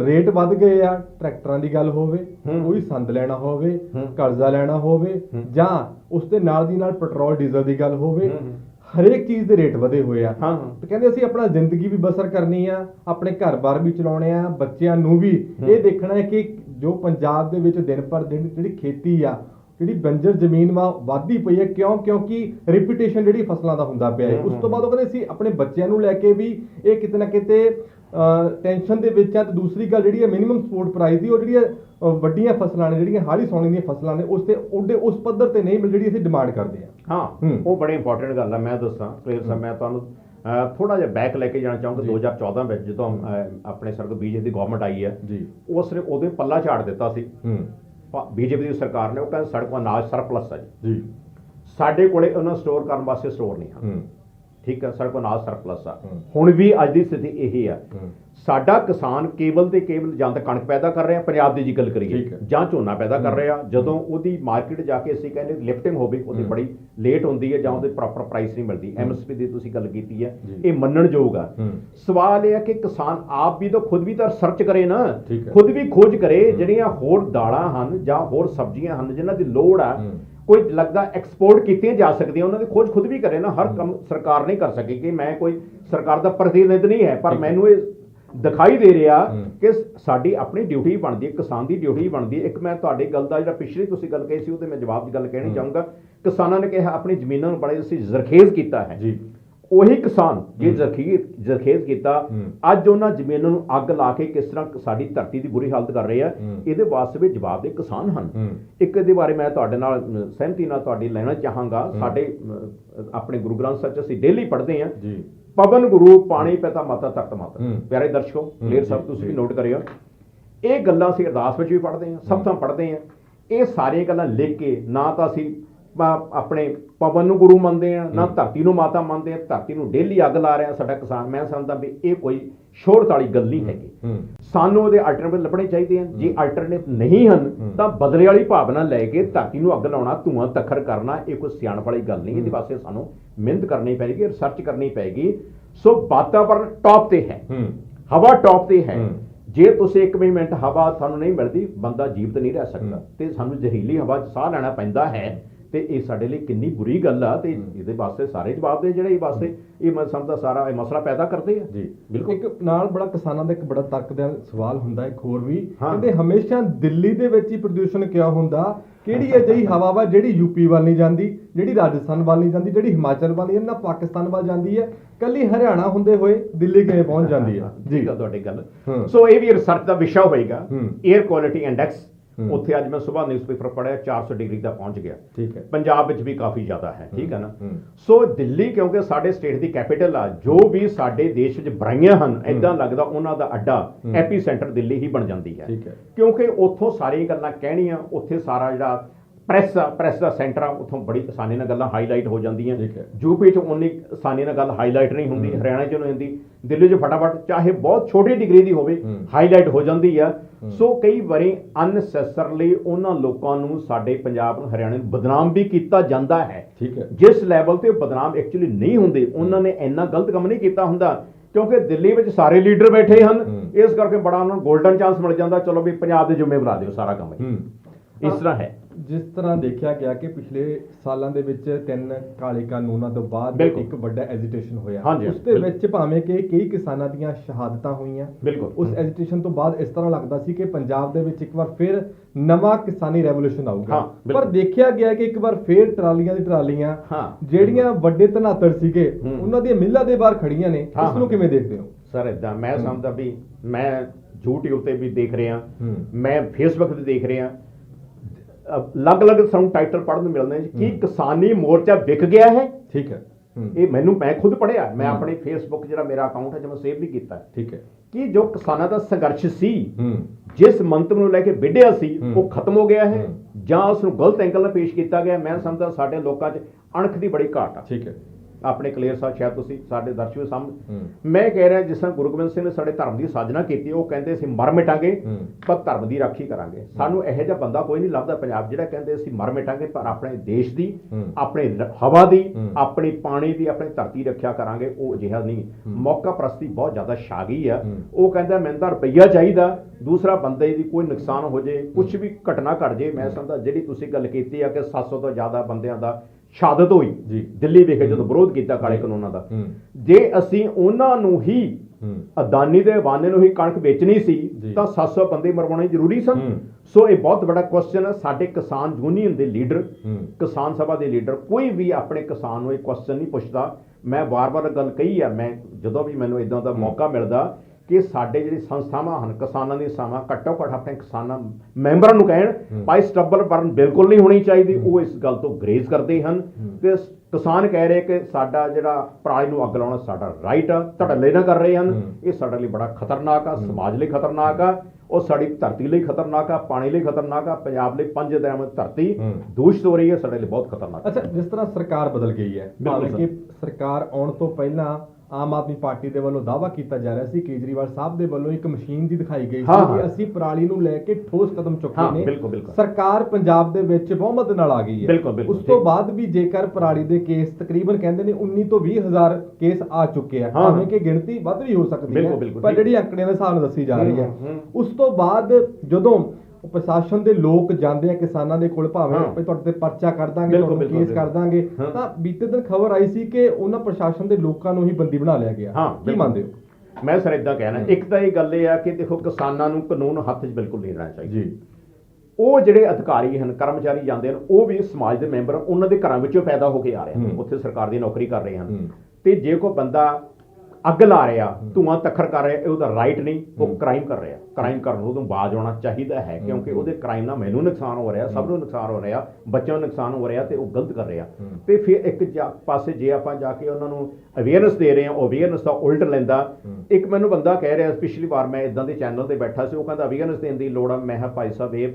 ਰੇਟ ਵੱਧ ਗਏ ਆ ਟਰੈਕਟਰਾਂ ਦੀ ਗੱਲ ਹੋਵੇ ਹੂੰ। ਕੋਈ ਸੰਦ ਲੈਣਾ ਹੋਵੇ ਹੂੰ। ਕਰਜ਼ਾ ਲੈਣਾ ਹੋਵੇ ਹੂੰ। ਜਾਂ ਉਸ ਦੇ ਨਾਲ ਦੀ ਨਾਲ ਪੈਟਰੋਲ ਡੀਜ਼ਲ ਦੀ ਗੱਲ ਹੋਵੇ ਹੂੰ, ਹੂੰ। ਹਰੇਕ ਚੀਜ਼ ਦੇ ਰੇਟ ਵਧੇ ਹੋਏ ਆ ਹਾਂ, ਹਾਂ। ਤੇ ਕਹਿੰਦੇ ਅਸੀਂ ਆਪਣਾ ਜ਼ਿੰਦਗੀ ਵੀ ਬਸਰ ਕਰਨੀ ਆ ਆਪਣੇ ਘਰ-ਬਾਰ ਵੀ ਚਲਾਉਣੇ ਆ ਬੱਚਿਆਂ ਨੂੰ ਵੀ ਹੂੰ। ਇਹ ਦੇਖਣਾ ਹੈ ਕਿ ਜੋ ਪੰਜਾਬ ਦੇ ਵਿੱਚ ਦਿਨ ਪਰ ਦਿਨ ਜਿਹੜੀ ਖੇਤੀ ਆ ਜਿਹੜੀ ਬੰਜਰ ਜ਼ਮੀਨ ਵਾ ਵਾਧੀ ਪਈ ਹੈ। ਕਿਉਂ? ਕਿਉਂਕਿ ਰਿਪੀਟੇਸ਼ਨ ਜਿਹੜੀ ਫਸਲਾਂ ਦਾ ਹੁੰਦਾ ਪਿਆ ਹੈ। ਹੂੰ, ਉਸ ਤੋਂ ਹੂੰ। ਬਾਅਦ ਉਹ ਕਹਿੰਦੇ ਅਸੀਂ ਆਪਣੇ ਬੱਚਿਆਂ ਨੂੰ ਲੈ ਕੇ ਵੀ ਇਹ ਕਿਤੇ ਨਾ ਕਿਤੇ ਟੈਨਸ਼ਨ ਦੇ ਵਿੱਚ ਆ। ਤੇ ਦੂਸਰੀ ਗੱਲ ਜਿਹੜੀ ਹੈ ਮਿਨੀਮਮ ਸਪੋਰਟ ਪ੍ਰਾਈਸ ਦੀ ਉਹ ਜਿਹੜੀਆਂ ਅ, ਵੱਡੀਆਂ ਫਸਲਾਂ ਨੇ ਜਿਹੜੀਆਂ ਹਾੜੀ ਸੌਣੀ ਦੀਆਂ ਫਸਲਾਂ ਨੇ ਉਸ ਤੇ ਉਹਦੇ ਉਸ ਪੱਧਰ ਤੇ ਨਹੀਂ ਮਿਲ ਜਿਹੜੀ ਅਸੀਂ ਡਿਮਾਂਡ ਕਰਦੇ ਆ ਹਾਂ ਹੂੰ। ਉਹ ਬੜੀ ਇੰਪੋਰਟੈਂਟ ਗੱਲ ਹੈ ਮੈਂ ਦੱਸਾਂ ਕਲੀਅਰ ਸਰ ਮੈਂ ਤੁਹਾਨੂੰ ਥੋੜਾ ਜਿਹਾ ਬੈਕ ਲੈ ਕੇ ਜਾਣਾ ਚਾਹੂੰਗਾ ਜੀ। 2014 ਵਿੱਚ ਜਦੋਂ ਆਪਣੇ ਸਰਕਾਰ ਬੀਜੇਪੀ ਦੀ ਗਵਰਨਮੈਂਟ ਆਈ ਹੈ ਜੀ। ਉਸ ਨੇ ਉਹਦੇ ਪੱਲਾ ਝਾੜ ਦਿੱਤਾ ਸੀ। ਹੂੰ। ਬੀਜੇਪੀ ਦੀ ਸਰਕਾਰ ਨੇ ਉਹ ਕਹਿੰਦੇ ਸਾਡੇ ਕੋਲ ਅਨਾਜ ਸਰਪਲਸ ਹੈ ਜੀ। ਜੀ। ਸਾਡੇ ਕੋਲੇ ਉਹਨਾਂ ਸਟੋਰ ਕਰਨ ਵਾਸਤੇ ਸਟੋਰ ਨਹੀਂ ਹਨ। ਠੀਕ ਹੈ ਸਾਡੇ ਕੋਲ ਅਨਾਜ ਸਰਪਲਸ ਆ। ਹੁਣ ਵੀ ਅੱਜ ਦੀ ਸਥਿਤੀ ਇਹੀ ਆ ਸਾਡਾ ਕਿਸਾਨ ਕੇਵਲ ਤੇ ਕੇਵਲ ਜਾਂ ਤਾਂ ਕਣਕ ਪੈਦਾ ਕਰ ਰਿਹਾ ਪੰਜਾਬ ਦੀ ਜੀ ਗੱਲ ਕਰੀਏ। ਜਾਂ ਝੋਨਾ ਪੈਦਾ ਕਰ। ਰਿਹਾ ਜਦੋਂ ਉਹਦੀ ਮਾਰਕੀਟ ਜਾ ਕੇ ਅਸੀਂ ਕਹਿੰਦੇ ਲਿਫਟਿੰਗ ਹੋਵੇ ਉਹਦੀ। ਬੜੀ ਲੇਟ ਹੁੰਦੀ ਹੈ ਜਾਂ ਉਹਦੇ ਪ੍ਰੋਪਰ ਪ੍ਰਾਈਸ ਨਹੀਂ ਮਿਲਦੀ। ਐਮਐਸਪੀ ਦੀ ਤੁਸੀਂ ਗੱਲ ਕੀਤੀ ਹੈ। ਇਹ ਮੰਨਣਯੋਗ ਆ ਸਵਾਲ ਇਹ ਹੈ ਕਿ ਕਿਸਾਨ ਆਪ ਵੀ ਤਾਂ ਖੁਦ ਵੀ ਤਾਂ ਸਰਚ ਕਰੇ ਨਾ। ਖੁਦ ਵੀ ਖੋਜ ਕਰੇ। ਜਿਹੜੀਆਂ ਹੋਰ ਦਾਲਾਂ ਹਨ ਜਾਂ ਹੋਰ ਸਬਜ਼ੀਆਂ ਹਨ ਜਿਨ੍ਹਾਂ ਦੀ ਲੋੜ ਆ। ਕੋਈ ਲੱਗਦਾ ਐਕਸਪੋਰਟ ਕੀਤੀਆਂ ਜਾ ਸਕਦੀਆਂ ਉਹਨਾਂ ਦੀ ਖੋਜ ਖੁਦ ਵੀ ਕਰੇ ਨਾ ਹਰ। ਕੰਮ ਸਰਕਾਰ ਨਹੀਂ ਕਰ ਸਕੇਗੀ ਮੈਂ ਕੋਈ ਸਰਕਾਰ ਦਾ ਪ੍ਰਤੀਨਿਧ ਨਹੀਂ ਹੈ ਪਰ। ਮੈਨੂੰ ਇਹ ਦਿਖਾਈ ਦੇ ਰਿਹਾ। ਕਿ ਸਾਡੀ ਆਪਣੀ ਡਿਊਟੀ ਬਣਦੀ ਹੈ ਕਿਸਾਨ ਦੀ ਡਿਊਟੀ ਬਣਦੀ ਹੈ ਇੱਕ ਮੈਂ ਤੁਹਾਡੀ ਗੱਲ ਦਾ ਜਿਹੜਾ ਪਿਛਲੀ ਤੁਸੀਂ ਗੱਲ ਕਹੀ ਸੀ ਉਹਦੇ ਮੈਂ ਜਵਾਬ ਦੀ ਗੱਲ ਕਹਿਣੀ। ਚਾਹੂੰਗਾ ਕਿਸਾਨਾਂ ਨੇ ਕਿਹਾ ਆਪਣੀ ਜ਼ਮੀਨਾਂ ਨੂੰ ਬੜੇ ਅਸੀਂ ਜ਼ਰਖੇਜ਼ ਕੀਤਾ ਹੈ ਜੀ ਉਹੀ ਕਿਸਾਨ ਜੇ। ਜ਼ਰਖੀਜ਼ ਜ਼ਰਖੇਜ਼ ਕੀਤਾ। ਅੱਜ ਉਹਨਾਂ ਜ਼ਮੀਨਾਂ ਨੂੰ ਅੱਗ ਲਾ ਕੇ ਕਿਸ ਤਰ੍ਹਾਂ ਸਾਡੀ ਧਰਤੀ ਦੀ ਬੁਰੀ ਹਾਲਤ ਕਰ ਰਹੇ ਆ। ਇਹਦੇ ਵਾਸਤੇ ਵੀ ਜਵਾਬ ਦੇ ਕਿਸਾਨ ਹਨ ਇੱਕ ਇਹਦੇ ਬਾਰੇ ਮੈਂ ਤੁਹਾਡੇ ਨਾਲ ਸਹਿਮਤੀ ਨਾਲ ਤੁਹਾਡੀ ਲੈਣਾ ਚਾਹਾਂਗਾ। ਸਾਡੇ ਆਪਣੇ ਗੁਰੂ ਗ੍ਰੰਥ ਸਾਹਿਬ 'ਚ ਅਸੀਂ ਡੇਲੀ ਪੜ੍ਹਦੇ ਜੀ ਪਵਨ ਗੁਰੂ ਪਾਣੀ ਪਿਤਾ ਮਾਤਾ ਤਖਤ ਮਾਤਾ। ਪਿਆਰੇ ਦਰਸ਼ਕੋ ਕਲੀਅਰ ਸਾਹਿਬ ਤੁਸੀਂ ਵੀ। ਨੋਟ ਕਰਿਓ ਇਹ ਗੱਲਾਂ ਅਸੀਂ ਅਰਦਾਸ ਵਿੱਚ ਵੀ ਪੜ੍ਹਦੇ ਹਾਂ ਸਭ। ਤੋਂ ਪੜ੍ਹਦੇ ਹਾਂ ਇਹ ਸਾਰੀਆਂ ਗੱਲਾਂ ਲਿਖ ਕੇ ਨਾ ਤਾਂ ਅਸੀਂ ਆਪਣੇ ਪਵਨ ਨੂੰ ਗੁਰੂ ਮੰਨਦੇ ਆ ਨਾ। ਧਰਤੀ ਨੂੰ ਮਾਤਾ ਮੰਨਦੇ ਆ ਧਰਤੀ ਨੂੰ ਡੇਲੀ ਅੱਗ ਲਾ ਰਿਹਾ ਸਾਡਾ ਕਿਸਾਨ। ਮੈਂ ਸਮਝਦਾ ਵੀ ਇਹ ਕੋਈ ਸ਼ੋਰਤ ਵਾਲੀ ਗੱਲ ਨਹੀਂ ਹੈਗੀ। ਸਾਨੂੰ ਉਹਦੇ ਅਲਟਰਨੇਟਿਵ ਲੱਭਣੇ ਚਾਹੀਦੇ ਹਨ। ਜੇ ਅਲਟਰਨੇਟਿਵ ਨਹੀਂ ਹਨ। ਤਾਂ ਬਦਲੇ ਵਾਲੀ ਭਾਵਨਾ ਲੈ ਕੇ ਧਰਤੀ ਨੂੰ ਅੱਗ ਲਾਉਣਾ ਧੂਆਂ ਤੱਖਰ ਕਰਨਾ ਇਹ ਕੋਈ ਸਿਆਣਪ ਵਾਲੀ ਗੱਲ ਨਹੀਂ। ਇਹਦੇ। ਵਾਸਤੇ ਸਾਨੂੰ ਮਿਹਨਤ ਕਰਨੀ ਪਏਗੀ ਰਿਸਰਚ ਕਰਨੀ ਪਏਗੀ ਸੋ ਵਾਤਾਵਰਨ ਟੌਪ ਤੇ ਹੈ। ਹਵਾ ਟੌਪ ਤੇ ਹੈ। ਜੇ ਤੁਸੀਂ 1 ਮਿੰਟ ਹਵਾ ਤੁਹਾਨੂੰ ਨਹੀਂ ਮਿਲਦੀ ਬੰਦਾ ਜੀਵਤ ਨਹੀਂ ਰਹਿ ਸਕਦਾ। ਤੇ ਸਾਨੂੰ ਜ਼ਹਿਰੀਲੀ ਹਵਾ 'ਚ ਸਾਹ ਲੈਣਾ ਪੈਂਦਾ ਹੈ। ਤੇ ਇਹ ਸਾਡੇ ਲਈ ਕਿੰਨੀ ਬੁਰੀ ਗੱਲ ਆ ਤੇ। ਇਹਦੇ ਵਾਸਤੇ ਸਾਰੇ ਜਵਾਬ ਦੇ ਜਿਹੜੇ ਇਹ ਵਾਸਤੇ ਇਹ ਮੈਂ ਸਮਝਦਾ ਸਾਰਾ ਇਹ ਮਸਲਾ ਪੈਦਾ ਕਰਦੇ ਆ ਜੀ ਬਿਲਕੁਲ। ਇੱਕ ਨਾਲ ਬੜਾ ਕਿਸਾਨਾਂ ਦਾ ਇੱਕ ਬੜਾ ਤੱਕ ਦਾ ਸਵਾਲ ਹੁੰਦਾ ਇੱਕ ਹੋਰ ਵੀ। ਕਹਿੰਦੇ ਹਮੇਸ਼ਾ ਦਿੱਲੀ ਦੇ ਵਿੱਚ ਹੀ ਪ੍ਰਦੂਸ਼ਣ ਕਿਉਂ ਹੁੰਦਾ ਕਿਹੜੀ ਅਜਿਹੀ ਹਵਾ ਵਾ ਜਿਹੜੀ ਯੂਪੀ ਵੱਲ ਨਹੀਂ ਜਾਂਦੀ ਜਿਹੜੀ ਰਾਜਸਥਾਨ ਵੱਲ ਨਹੀਂ ਜਾਂਦੀ ਜਿਹੜੀ ਹਿਮਾਚਲ ਵੱਲ ਨਹੀਂ ਨਾ ਪਾਕਿਸਤਾਨ ਵੱਲ ਜਾਂਦੀ ਹੈ ਕੱਲੀ ਹਰਿਆਣਾ ਹੁੰਦੇ ਹੋਏ ਦਿੱਲੀ ਕਿਵੇਂ ਪਹੁੰਚ ਜਾਂਦੀ ਹੈ ਆ ਤੁਹਾਡੀ ਗੱਲ। ਸੋ ਇਹ ਵੀ ਰਿਸਰਚ ਦਾ ਵਿਸ਼ਾ ਹੋਏਗਾ। Air quality index. ਉੱਥੇ ਅੱਜ ਮੈਂ ਸਵੇਰ ਨਿਊਜ਼ਪੇਪਰ ਪੜ੍ਹਿਆ 400 ਡਿਗਰੀ ਦਾ ਪਹੁੰਚ ਗਿਆ। ਠੀਕ ਹੈ। ਪੰਜਾਬ ਵਿੱਚ ਵੀ ਕਾਫੀ ਜ਼ਿਆਦਾ ਹੈ ਠੀਕ ਹੈ ਨਾ। ਸੋ ਦਿੱਲੀ ਕਿਉਂਕਿ ਸਾਡੇ ਸਟੇਟ ਦੀ ਕੈਪੀਟਲ ਆ ਜੋ ਵੀ ਸਾਡੇ ਦੇਸ਼ ਵਿੱਚ ਬੁਰਾਈਆਂ ਹਨ ਐਦਾਂ ਲੱਗਦਾ ਉਹਨਾਂ ਦਾ ਅੱਡਾ। ਐਪੀ ਸੈਂਟਰ ਦਿੱਲੀ ਹੀ ਬਣ ਜਾਂਦੀ ਹੈ। ਠੀਕ ਹੈ। ਕਿਉਂਕਿ ਉੱਥੋਂ ਸਾਰੀਆਂ ਗੱਲਾਂ ਕਹਿਣੀਆਂ ਉੱਥੇ ਸਾਰਾ ਜਿਹੜਾ ਪ੍ਰੈਸ ਪ੍ਰੈਸ ਦਾ ਸੈਂਟਰ ਆ ਉੱਥੋਂ ਬੜੀ ਆਸਾਨੀ ਨਾਲ ਗੱਲਾਂ ਹਾਈਲਾਈਟ ਹੋ ਜਾਂਦੀਆਂ। ਯੂਪੀ 'ਚ ਉਨੀ ਆਸਾਨੀ ਨਾਲ ਗੱਲ ਹਾਈਲਾਈਟ ਨਹੀਂ ਹੁੰਦੀ। ਹਰਿਆਣਾ 'ਚ ਨਹੀਂ ਹੁੰਦੀ ਦਿੱਲੀ 'ਚ ਫਟਾਫਟ ਚਾਹੇ ਬਹੁਤ ਛੋਟੀ ਡਿਗਰੀ ਦੀ ਹੋਵੇ। ਹਾਈਲਾਈਟ ਹੋ ਜਾਂਦੀ ਆ। ਸੋ ਕਈ ਵਾਰੀ ਅਨਸੈਸਰਲੀ ਉਹਨਾਂ ਲੋਕਾਂ ਨੂੰ ਸਾਡੇ ਪੰਜਾਬ ਨੂੰ ਹਰਿਆਣਾ ਨੂੰ ਬਦਨਾਮ ਵੀ ਕੀਤਾ ਜਾਂਦਾ ਹੈ ਠੀਕ ਹੈ ਜਿਸ ਲੈਵਲ ਤੇ ਬਦਨਾਮ ਐਕਚੁਅਲੀ ਨਹੀਂ ਹੁੰਦੇ ਉਹਨਾਂ ਨੇ ਇੰਨਾ ਗਲਤ ਕੰਮ ਨਹੀਂ ਕੀਤਾ ਹੁੰਦਾ ਕਿਉਂਕਿ ਦਿੱਲੀ ਵਿੱਚ ਸਾਰੇ ਲੀਡਰ ਬੈਠੇ ਹਨ। ਇਸ ਕਰਕੇ ਬੜਾ ਉਹਨਾਂ ਨੂੰ 골ਡਨ ਚਾਂਸ ਮਿਲ ਜਾਂਦਾ ਚਲੋ ਵੀ ਪੰਜਾਬ ਦੇ ਜ਼ਿੰਮੇ ਬਣਾ ਦਿਓ ਸਾਰਾ ਕੰਮ ਇਸ ਤਰ੍ਹਾਂ ਹੈ ਜਿਸ ਤਰ੍ਹਾਂ ਦੇਖਿਆ ਗਿਆ ਕਿ ਪਿਛਲੇ ਸਾਲਾਂ ਦੇ ਵਿੱਚ ਤਿੰਨ ਕਾਲੇ ਕਾਨੂੰਨਾਂ ਤੋਂ ਬਾਅਦ ਬਿਲਕੁਲ। ਇੱਕ ਵੱਡਾ ਐਜੀਟੇਸ਼ਨ ਹੋਇਆ ਹਾਂਜੀ, ਉਸ ਦੇ ਬਿਲਕੁਲ। ਵਿੱਚ ਭਾਵੇਂ ਕਿ ਕਈ ਕਿਸਾਨਾਂ ਦੀਆਂ ਸ਼ਹਾਦਤਾਂ ਹੋਈਆਂ ਬਿਲਕੁਲ ਉਸ ਐਜੀਟੇਸ਼ਨ ਤੋਂ ਬਾਅਦ ਇਸ ਤਰ੍ਹਾਂ ਲੱਗਦਾ ਸੀ ਕਿ ਪੰਜਾਬ ਦੇ ਵਿੱਚ ਇੱਕ ਵਾਰ ਫਿਰ ਨਵਾਂ ਕਿਸਾਨੀ ਰੈਵੋਲੂਸ਼ਨ ਆਊਗਾ ਹਾਂ, ਬਿਲਕੁਲ। ਪਰ ਦੇਖਿਆ ਗਿਆ ਕਿ ਇੱਕ ਵਾਰ ਫਿਰ ਟਰਾਲੀਆਂ ਦੀ ਟਰਾਲੀਆਂ ਹਾਂ। ਜਿਹੜੀਆਂ ਵੱਡੇ ਧਨਾਤੜ ਸੀਗੇ ਹੂੰ। ਉਹਨਾਂ ਦੀਆਂ ਮਿੱਲਾਂ ਦੇ ਬਾਹਰ ਖੜੀਆਂ ਨੇ ਹਾਂ, ਇਸ ਨੂੰ ਹਾਂ। ਕਿਵੇਂ ਦੇਖਦੇ ਹੋ ਸਰ ਇਦਾਂ ਮੈਂ। ਸਮਝਦਾ ਵੀ ਮੈਂ YouTube ਤੇ ਵੀ ਦੇਖ ਰਿਹਾ ਹੂੰ। ਮੈਂ Facebook ਤੇ ਦੇਖ ਰਿਹਾ ਅਲੱਗ-ਅਲੱਗ ਸਾਨੂੰ ਟਾਈਟਲ ਪੜ੍ਹਨ ਨੂੰ ਮਿਲਦੇ ਨੇ ਕਿ। ਕਿਸਾਨੀ ਮੋਰਚਾ ਵਿਕ ਗਿਆ ਹੈ? ਠੀਕ ਹੈ। ਇਹ ਮੈਨੂੰ ਮੈਂ ਖੁਦ ਪੜਿਆ ਮੈਂ। ਆਪਣੇ ਫੇਸਬੁੱਕ ਜਿਹੜਾ ਮੇਰਾ ਅਕਾਊਂਟ ਹੈ ਜਿਵੇਂ ਸੇਵ ਵੀ ਕੀਤਾ ਠੀਕ ਹੈ। ਕਿ ਜੋ ਕਿਸਾਨਾਂ ਦਾ ਸੰਘਰਸ਼ ਸੀ ਜਿਸ ਮੰਤਵ ਨੂੰ ਲੈ ਕੇ ਵਿੱਢਿਆ ਸੀ। ਉਹ ਖਤਮ ਹੋ ਗਿਆ ਹੂੰ। ਜਾਂ ਉਸ ਨੂੰ ਗਲਤ ਐਂਗਲ ਨਾਲ ਪੇਸ਼ ਕੀਤਾ ਗਿਆ ਮੈਂ ਸਮਝਦਾ ਸਾਡੇ ਲੋਕਾਂ 'ਚ ਅਣਖ ਦੀ ਬੜੀ ਘਾਟ ਆ। ਠੀਕ ਹੈ। ਆਪਣੇ ਕਲੀਅਰ ਸਾਹਿਬ ਸ਼ਾਇਦ ਤੁਸੀਂ ਸਾਡੇ ਦਰਸ਼ਕ ਸਾਹਮਣੇ। ਮੈਂ ਕਹਿ ਰਿਹਾ ਜਿਸ ਤਰ੍ਹਾਂ ਗੁਰੂ ਗੋਬਿੰਦ ਸਿੰਘ ਨੇ ਸਾਡੇ ਧਰਮ ਦੀ ਸਾਜਨਾ ਕੀਤੀ ਉਹ ਕਹਿੰਦੇ ਅਸੀਂ ਮਰ ਮਿਟਾਂਗੇ। ਪਰ ਧਰਮ ਦੀ ਰਾਖੀ ਕਰਾਂਗੇ। ਸਾਨੂੰ ਇਹੋ ਜਿਹਾ ਬੰਦਾ ਕੋਈ ਨਹੀਂ ਲੱਭਦਾ। ਪੰਜਾਬ ਜਿਹੜਾ ਕਹਿੰਦੇ ਅਸੀਂ ਮਰ ਮਿਟਾਂਗੇ ਪਰ ਆਪਣੇ ਦੇਸ਼ ਦੀ। ਆਪਣੇ ਹਵਾ ਦੀ। ਆਪਣੀ ਪਾਣੀ ਦੀ ਆਪਣੀ ਧਰਤੀ ਰੱਖਿਆ ਕਰਾਂਗੇ ਉਹ ਅਜਿਹਾ ਨਹੀਂ। ਮੌਕਾ ਪ੍ਰਸਤੀ ਬਹੁਤ ਜ਼ਿਆਦਾ ਗਈ ਆ। ਉਹ ਕਹਿੰਦਾ ਮੈਨੂੰ ਤਾਂ ਰੁਪਈਆ ਚਾਹੀਦਾ। ਦੂਸਰਾ ਬੰਦੇ ਦੀ ਕੋਈ ਨੁਕਸਾਨ ਹੋ ਜੇ ਕੁਝ ਵੀ ਘਟਨਾ ਘਟ ਜੇ ਮੈਂ ਸਮਝਦਾ ਜਿਹੜੀ ਤੁਸੀਂ ਗੱਲ ਕੀਤੀ ਆ ਕਿ 700 ਤੋਂ ਜ਼ਿਆਦਾ ਬੰਦਿਆਂ ਦਾ ਸ਼ਹਾਦਤ ਹੋਈ ਜੀ। ਦਿੱਲੀ ਵਿਖੇ ਜਦੋਂ ਵਿਰੋਧ ਕੀਤਾ ਕਾਲੇ ਕਾਨੂੰਨਾਂ ਦਾ। ਜੇ ਅਸੀਂ ਉਹਨਾਂ ਨੂੰ ਹੀ ਅਦਾਨੀ ਦੇ ਵਾਨੇ ਨੂੰ ਹੀ ਕਣਕ ਵੇਚਣੀ ਸੀ। ਤਾਂ 700 ਬੰਦੇ ਮਰਵਾਉਣੇ ਜ਼ਰੂਰੀ ਸਨ। ਸੋ ਇਹ ਬਹੁਤ ਵੱਡਾ ਕੁਐਸਚਨ ਹੈ। ਸਾਡੇ ਕਿਸਾਨ ਯੂਨੀਅਨ ਦੇ ਲੀਡਰ ਕਿਸਾਨ ਸਭਾ ਦੇ ਲੀਡਰ ਕੋਈ ਵੀ ਆਪਣੇ ਕਿਸਾਨ ਨੂੰ ਇਹ ਕੁਐਸਚਨ ਨਹੀਂ ਪੁੱਛਦਾ। ਮੈਂ ਵਾਰ-ਵਾਰ ਗੱਲ ਕਹੀ ਆ ਮੈਂ ਜਦੋਂ ਵੀ ਮੈਨੂੰ ਇਦਾਂ ਦਾ ਮੌਕਾ ਮਿਲਦਾ ਕਿ ਸਾਡੇ ਜਿਹੜੀ ਸੰਸਥਾਵਾਂ ਹਨ ਕਿਸਾਨਾਂ ਦੀ ਸੰਸਥਾਵਾਂ ਘੱਟੋ ਘੱਟ ਆਪਣੇ ਕਿਸਾਨਾਂ ਮੈਂਬਰਾਂ ਨੂੰ ਕਹਿਣ। ਭਾਈ ਸਟੱਬਲ ਬਰਨ ਬਿਲਕੁਲ ਨਹੀਂ ਹੋਣੀ ਚਾਹੀਦੀ ਉਹ ਇਸ ਗੱਲ ਤੋਂ ਗਰੇਜ਼ ਕਰਦੇ ਹਨ। ਤੇ ਕਿਸਾਨ ਕਹਿ ਰਹੇ ਕਿ ਸਾਡਾ ਜਿਹੜਾ ਪਰਾਲੀ ਨੂੰ ਅੱਗ ਲਾਉਣਾ ਸਾਡਾ ਰਾਈਟ ਆ ਧੜੱਲੇ ਨਾ ਕਰ ਰਹੇ ਹਨ। ਇਹ ਸਾਡੇ ਲਈ ਬੜਾ ਖਤਰਨਾਕ ਆ ਸਮਾਜ ਲਈ ਖਤਰਨਾਕ ਆ ਉਹ ਸਾਡੀ ਧਰਤੀ ਲਈ ਖਤਰਨਾਕ ਆ ਪਾਣੀ ਲਈ ਖਤਰਨਾਕ ਆ ਪੰਜਾਬ ਲਈ ਪੰਜ ਦਰਿਆਵਾਂ ਦੀ ਧਰਤੀ। ਦੂਸ਼ਿਤ ਹੋ ਰਹੀ ਹੈ ਸਾਡੇ ਲਈ ਬਹੁਤ ਖਤਰਨਾਕ ਅੱਛਾ ਜਿਸ ਤਰ੍ਹਾਂ ਸਰਕਾਰ ਬਦਲ ਗਈ ਹੈ ਭਾਵੇਂ ਕਿ ਸਰਕਾਰ ਆਉਣ ਤੋਂ ਪਹਿਲਾਂ ਆਮ ਆਦਮੀ ਪਾਰਟੀ ਦੇ ਵੱਲੋਂ ਦਾਅਵਾ ਕੀਤਾ ਜਾ ਰਿਹਾ ਸੀ ਕੇਜਰੀਵਾਲ ਸਾਹਿਬ ਦੇ ਵੱਲੋਂ ਇੱਕ ਮਸ਼ੀਨ ਦੀ ਦਿਖਾਈ ਗਈ ਸੀ। ਕਿ ਅਸੀਂ ਪਰਾਲੀ ਨੂੰ ਲੈ ਕੇ ਠੋਸ ਕਦਮ ਚੁੱਕੇ ਨੇ। ਸਰਕਾਰ ਪੰਜਾਬ ਦੇ ਵਿੱਚ ਬਹੁਮਤ ਨਾਲ ਆ ਗਈ ਹੈ ਉਸ ਤੋਂ। ਬਾਅਦ ਵੀ ਜੇਕਰ ਪਰਾਲੀ ਦੇ ਕੇਸ ਤਕਰੀਬਨ ਕਹਿੰਦੇ ਨੇ 19 ਤੋਂ 20 ਹਜ਼ਾਰ ਕੇਸ ਆ ਚੁੱਕੇ ਆ ਭਾਵੇਂ ਕਿ ਗਿਣਤੀ ਵੱਧ ਵੀ ਹੋ ਸਕਦੀ ਹੈ ਪਰ। ਜਿਹੜੀ ਅੰਕੜਿਆਂ ਦੇ ਹਿਸਾਬ ਨਾਲ ਦੱਸੀ ਜਾ ਰਹੀ ਹੂੰ। ਉਸ ਤੋਂ ਬਾਅਦ ਜਦੋਂ ਪ੍ਰਸ਼ਾਸਨ ਦੇ ਲੋਕ ਜਾਂਦੇ ਆ ਕਿਸਾਨਾਂ ਦੇ ਕੋਲ ਭਾਵੇਂ। ਵੀ ਤੁਹਾਡੇ ਤੇ ਪਰਚਾ ਕਰ ਦਾਂਗੇ ਤੁਹਾਨੂੰ ਕੇਸ ਕਰ ਦਾਂਗੇ। ਤਾਂ ਬੀਤੇ ਦਿਨ ਖਬਰ ਆਈ ਸੀ ਕਿ ਉਹਨਾਂ ਪ੍ਰਸ਼ਾਸਨ ਦੇ ਲੋਕਾਂ ਨੂੰ ਹੀ ਬੰਦੀ ਬਣਾ ਲਿਆ ਗਿਆ ਕੀ। ਮੰਨਦੇ ਹੋ ਮੈਂ ਸਰ ਇਦਾਂ ਕਹਿਣਾ। ਇੱਕ ਤਾਂ ਇਹ ਗੱਲ ਇਹ ਆ ਕਿ ਦੇਖੋ ਕਿਸਾਨਾਂ ਨੂੰ ਕਾਨੂੰਨ ਹੱਥ 'ਚ ਬਿਲਕੁਲ ਨਹੀਂ ਰਹਿਣਾ ਚਾਹੀਦਾ ਜੀ ਉਹ ਜਿਹੜੇ ਅਧਿਕਾਰੀ ਹਨ ਕਰਮਚਾਰੀ ਜਾਂਦੇ ਹਨ ਉਹ ਵੀ ਸਮਾਜ ਦੇ ਮੈਂਬਰ ਉਹਨਾਂ ਦੇ ਘਰਾਂ ਵਿੱਚੋਂ ਪੈਦਾ ਹੋ ਕੇ ਆ ਰਹੇ ਹਨ। ਉੱਥੇ ਸਰਕਾਰ ਦੀ ਨੌਕਰੀ ਕਰ ਰਹੇ ਹਨ। ਤੇ ਜੇ ਕੋਈ ਬੰਦਾ ਅੱਗ ਲਾ ਰਿਹਾ ਧੂਆਂ ਤੱਖਰ ਕਰ ਰਿਹਾ ਇਹ ਉਹਦਾ ਰਾਈਟ ਨਹੀਂ ਉਹ ਹੂੰ। ਕ੍ਰਾਈਮ ਕਰ ਰਿਹਾ ਕ੍ਰਾਈਮ ਕਰਨ ਨੂੰ ਬਾਜ਼ ਆਉਣਾ ਚਾਹੀਦਾ ਹੈ ਕਿਉਂਕਿ ਹੂੰ। ਉਹਦੇ ਕ੍ਰਾਈਮ ਨਾਲ ਮੈਨੂੰ ਨੁਕਸਾਨ ਹੋ ਰਿਹਾ ਸਭ ਨੂੰ ਨੁਕਸਾਨ ਹੋ ਰਿਹਾ ਬੱਚਿਆਂ ਨੂੰ ਨੁਕਸਾਨ ਹੋ ਰਿਹਾ ਤੇ ਉਹ ਗਲਤ ਕਰ ਰਿਹਾ ਹੂੰ। ਤੇ ਫਿਰ ਇੱਕ ਪਾਸੇ ਜੇ ਆਪਾਂ ਜਾ ਕੇ ਉਹਨਾਂ ਨੂੰ ਅਵੇਅਰਨੈਸ ਦੇ ਰਹੇ ਹਾਂ ਉਹ ਅਵੇਅਰਨੈਸ ਦਾ ਉਲਟ ਲੈਂਦਾ ਹੂੰ। ਇੱਕ ਮੈਨੂੰ ਬੰਦਾ ਕਹਿ ਰਿਹਾ ਪਿਛਲੀ ਵਾਰ ਮੈਂ ਇਦਾਂ ਦੇ ਚੈਨਲ ਤੇ ਬੈਠਾ ਸੀ ਉਹ ਕਹਿੰਦਾ ਅਵੇਅਰਨੈਸ ਦੇਣ ਦੀ ਲੋੜ ਆ ਮੈਂ ਕਿਹਾ ਭਾਈ ਸਾਹਿਬ ਇਹ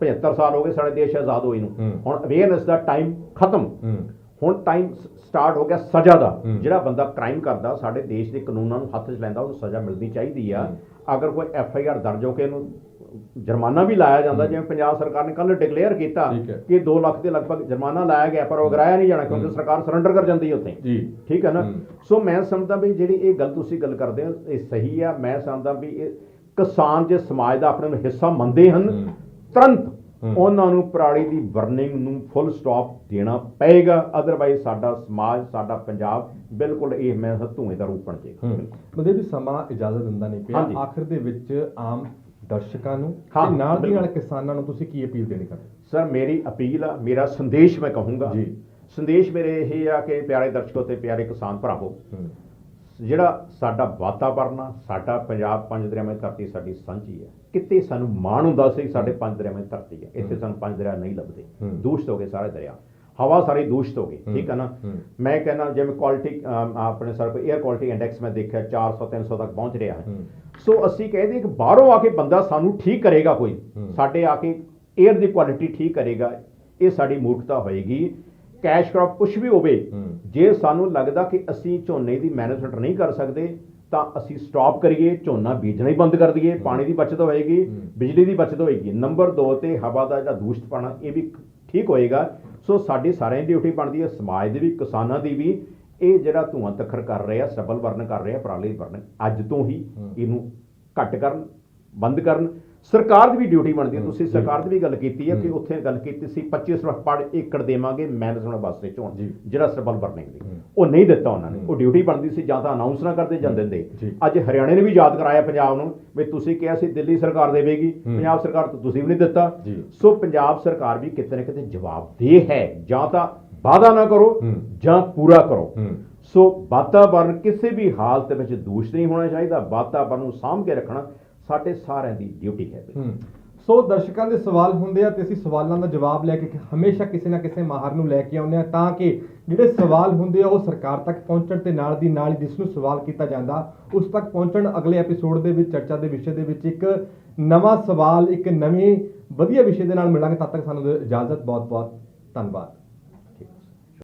75 ਸਾਲ ਹੋ ਗਏ ਸਾਡੇ ਦੇਸ਼ ਆਜ਼ਾਦ ਹੋਏ ਨੂੰ ਹੂੰ। ਹੁਣ ਅਵੇਅਰਨੈਸ ਦਾ ਟਾਈਮ ਖਤਮ ਹੂੰ ਹੁਣ ਟਾਈਮ ਸਟਾਰਟ ਹੋ ਗਿਆ ਸਜ਼ਾ ਦਾ। ਜਿਹੜਾ ਬੰਦਾ ਕ੍ਰਾਈਮ ਕਰਦਾ ਸਾਡੇ ਦੇਸ਼ ਦੇ ਕਾਨੂੰਨਾਂ ਨੂੰ ਹੱਥ 'ਚ ਲੈਂਦਾ ਉਹਨੂੰ ਸਜ਼ਾ ਮਿਲਣੀ ਚਾਹੀਦੀ ਆ। ਅਗਰ ਕੋਈ ਐਫ ਆਈ ਆਰ ਦਰਜ ਹੋ ਕੇ ਇਹਨੂੰ ਜੁਰਮਾਨਾ ਵੀ ਲਾਇਆ ਜਾਂਦਾ ਜਿਵੇਂ ਪੰਜਾਬ ਸਰਕਾਰ ਨੇ ਕੱਲ ਡਿਕਲੇਅਰ ਕੀਤਾ। ਕਿ 2 ਲੱਖ ਦੇ ਲਗਭਗ ਜੁਰਮਾਨਾ ਲਾਇਆ ਗਿਆ ਪਰ ਉਹ ਗਰਾਇਆ ਨਹੀਂ ਜਾਣਾ ਕਿਉਂਕਿ। ਸਰਕਾਰ ਸਰੈਂਡਰ ਕਰ ਜਾਂਦੀ ਹੈ ਉੱਥੇ ਜੀ ਠੀਕ ਹੈ ਨਾ। ਸੋ ਮੈਂ ਸਮਝਦਾ ਵੀ ਜਿਹੜੀ ਇਹ ਗੱਲ ਤੁਸੀਂ ਗੱਲ ਕਰਦੇ ਹੋ ਇਹ ਸਹੀ ਆ ਮੈਂ ਸਮਝਦਾ ਵੀ ਇਹ ਕਿਸਾਨ ਜੇ ਸਮਾਜ ਦਾ ਆਪਣੇ ਨੂੰ ਹਿੱਸਾ ਮੰਨਦੇ ਹਨ। ਤੁਰੰਤ। ਉਹਨਾਂ ਨੂੰ ਪਰਾਲੀ ਦੀ ਬਰਨਿੰਗ ਨੂੰ ਫੁੱਲ ਸਟਾਪ ਦੇਣਾ ਪਏਗਾ। ਅਦਰਵਾਈਜ਼ ਸਾਡਾ ਸਮਾਜ ਸਾਡਾ ਪੰਜਾਬ ਬਿਲਕੁਲ ਇਹ ਮੈਂ ਧੂਏ ਦਾ ਰੂਪ ਬਣ ਜਾਏਗਾ। ਮਤਲਬ ਵੀ ਸਮਾਂ ਇਜਾਜ਼ਤ ਦਿੰਦਾ ਨਹੀਂ ਪਿਆ। ਆਖਿਰ ਦੇ ਵਿੱਚ ਆਮ ਦਰਸ਼ਕਾਂ ਨੂੰ ਤੇ ਨਾਲ ਦੀ ਨਾਲ। ਕਿਸਾਨਾਂ ਨੂੰ ਤੁਸੀਂ ਕੀ ਅਪੀਲ ਦੇਣੀ ਕਰਦੇ ਸਰ ਮੇਰੀ ਅਪੀਲ ਆ ਮੇਰਾ ਸੰਦੇਸ਼ ਮੈਂ ਕਹੂੰਗਾ। ਜੀ। ਸੰਦੇਸ਼ ਮੇਰੇ ਇਹ ਆ ਕਿ ਪਿਆਰੇ ਦਰਸ਼ਕੋ ਤੇ ਪਿਆਰੇ ਕਿਸਾਨ ਭਰਾਵੋ ਜਿਹੜਾ ਸਾਡਾ ਵਾਤਾਵਰਨ ਆ ਸਾਡਾ ਪੰਜਾਬ ਪੰਜ ਦਰਿਆਵਾਂ ਦੀ ਧਰਤੀ ਸਾਡੀ ਸਾਂਝੀ ਹੈ ਕਿਤੇ ਸਾਨੂੰ ਮਾਣ ਹੁੰਦਾ ਸੀ ਸਾਡੇ ਪੰਜ ਦਰਿਆਵਾਂ ਦੀ ਧਰਤੀ ਹੈ ਇੱਥੇ। ਸਾਨੂੰ ਪੰਜ ਦਰਿਆ ਨਹੀਂ ਲੱਭਦੇ। ਦੂਸ਼ਿਤ ਹੋ ਗਏ ਸਾਰੇ ਦਰਿਆ ਹਵਾ ਸਾਰੀ ਦੂਸ਼ਿਤ ਹੋ ਗਈ ਹੂੰ। ਠੀਕ ਹੈ ਨਾ। ਮੈਂ ਕਹਿੰਦਾ ਜਿਵੇਂ ਕੁਆਲਿਟੀ ਆਪਣੇ ਸਰ ਅਰ ਕੁਆਲਿਟੀ ਇੰਡੈਕਸ ਮੈਂ ਦੇਖਿਆ 400 300 ਤੱਕ ਪਹੁੰਚ ਰਿਹਾ ਹੈ ਸੋ ਅਸੀਂ ਕਹਿੰਦੇ ਕਿ ਬਾਹਰੋਂ ਆ ਕੇ ਬੰਦਾ ਸਾਨੂੰ ਠੀਕ ਕਰੇਗਾ ਕੋਈ। ਸਾਡੇ ਆ ਕੇ 에ਅਰ ਦੀ ਕੁਆਲਿਟੀ ਠੀਕ ਕਰੇਗਾ ਇਹ ਸਾਡੀ ਮੂਰਖਤਾ ਹੋਏਗੀ ਕੈਸ਼ ਕ੍ਰੌਪ ਕੁਝ ਵੀ ਹੋਵੇ। ਜੇ ਸਾਨੂੰ ਲੱਗਦਾ ਕਿ ਅਸੀਂ ਝੋਨੇ ਦੀ ਮੈਨੇਜਮੈਂਟ ਨਹੀਂ ਕਰ ਸਕਦੇ ਤਾਂ ਅਸੀਂ ਸਟਾਪ ਕਰੀਏ ਝੋਨਾ ਬੀਜਣਾ ਹੀ ਬੰਦ ਕਰ ਦਈਏ ਪਾਣੀ ਦੀ ਬਚਤ ਹੋਏਗੀ। ਬਿਜਲੀ ਦੀ ਬਚਤ ਹੋਏਗੀ ਨੰਬਰ 2 ਤੇ ਹਵਾ ਦਾ ਜਿਹੜਾ ਦੂਸ਼ਿਤਪਣਾ ਇਹ ਵੀ ਠੀਕ ਹੋਏਗਾ ਸੋ ਸਾਡੀ ਸਾਰਿਆਂ ਦੀ ਡਿਊਟੀ ਬਣਦੀ ਹੈ ਸਮਾਜ ਦੀ ਵੀ ਕਿਸਾਨਾਂ ਦੀ ਵੀ ਇਹ ਜਿਹੜਾ ਧੂਆਂ ਤੱਖਰ ਕਰ ਰਹੇ ਆ ਸਬਲ ਵਰਨ ਕਰ ਰਹੇ ਆ ਪਰਾਲੀ ਵਰਨ ਅੱਜ ਤੋਂ ਹੂੰ। ਇਹਨੂੰ ਘੱਟ ਕਰਨ ਬੰਦ ਕਰਨ ਸਰਕਾਰ ਦੀ ਵੀ ਡਿਊਟੀ ਬਣਦੀ ਹੈ ਤੁਸੀਂ। ਸਰਕਾਰ ਦੀ ਵੀ ਗੱਲ ਕੀਤੀ ਹੈ ਕਿ। ਉੱਥੇ ਗੱਲ ਕੀਤੀ ਸੀ 25 ਰੁਪਏ ਪਰ ਏਕੜ ਦੇਵਾਂਗੇ ਮੈਨੇਜਮੈਂਟ ਵਾਸਤੇ ਜੀ। ਜਿਹੜਾ ਸਬਲ ਵਰਨਿੰਗ ਦੀ। ਉਹ ਨਹੀਂ ਦਿੱਤਾ ਉਹਨਾਂ ਨੇ। ਉਹ ਡਿਊਟੀ ਬਣਦੀ ਸੀ ਜਾਂ ਤਾਂ ਅਨਾਉਂਸ ਨਾ ਕਰਦੇ ਜਾਂ। ਦਿੰਦੇ। ਅੱਜ ਹਰਿਆਣੇ ਨੇ ਵੀ ਯਾਦ ਕਰਾਇਆ ਪੰਜਾਬ ਨੂੰ ਵੀ ਤੁਸੀਂ ਕਿਹਾ ਸੀ ਦਿੱਲੀ ਸਰਕਾਰ ਦੇਵੇਗੀ। ਪੰਜਾਬ ਸਰਕਾਰ ਤੋਂ ਤੁਸੀਂ ਵੀ ਨਹੀਂ ਦਿੱਤਾ। ਸੋ ਪੰਜਾਬ ਸਰਕਾਰ ਵੀ ਕਿਤੇ ਨਾ ਕਿਤੇ ਜਵਾਬਦੇਹ ਹੈ ਜਾਂ ਤਾਂ ਵਾਅਦਾ ਨਾ ਕਰੋ। ਜਾਂ ਪੂਰਾ ਕਰੋ ਸੋ ਵਾਤਾਵਰਨ ਕਿਸੇ ਵੀ ਹਾਲਤ ਵਿੱਚ ਦੂਸ਼ਿਤ ਨਹੀਂ ਹੋਣਾ ਚਾਹੀਦਾ ਵਾਤਾਵਰਨ ਨੂੰ ਸਾਂਭ ਕੇ ਰੱਖਣਾ ਸਾਡੇ ਸਾਰਿਆਂ ਦੀ ਡਿਊਟੀ ਹੈ ਸੋ ਦਰਸ਼ਕਾਂ ਦੇ ਸਵਾਲ ਹੁੰਦੇ ਆ ਤੇ ਅਸੀਂ ਸਵਾਲਾਂ ਦਾ ਜਵਾਬ ਲੈ ਕੇ ਹਮੇਸ਼ਾ ਕਿਸੇ ਨਾ ਕਿਸੇ ਮਾਹਰ ਨੂੰ ਲੈ ਕੇ ਆਉਂਦੇ ਆ ਤਾਂ ਕਿ ਜਿਹੜੇ ਸਵਾਲ ਹੁੰਦੇ ਆ ਉਹ ਸਰਕਾਰ ਤੱਕ ਪਹੁੰਚਣ ਤੇ ਨਾਲ ਦੀ ਨਾਲ ਹੀ ਜਿਸ ਨੂੰ ਸਵਾਲ ਕੀਤਾ ਜਾਂਦਾ, ਉਸ ਤੱਕ ਪਹੁੰਚਣ ਅਗਲੇ ਐਪੀਸੋਡ ਦੇ ਵਿੱਚ, ਚਰਚਾ ਦੇ ਵਿਸ਼ੇ ਦੇ ਵਿੱਚ ਇੱਕ ਨਵਾਂ ਸਵਾਲ, ਇੱਕ ਨਵੇਂ ਵਧੀਆ ਵਿਸ਼ੇ ਦੇ ਨਾਲ ਮਿਲਾਂਗੇ। ਤਦ ਤੱਕ ਸਾਨੂੰ ਇਜਾਜ਼ਤ ਬਹੁਤ ਬਹੁਤ ਧੰਨਵਾਦ।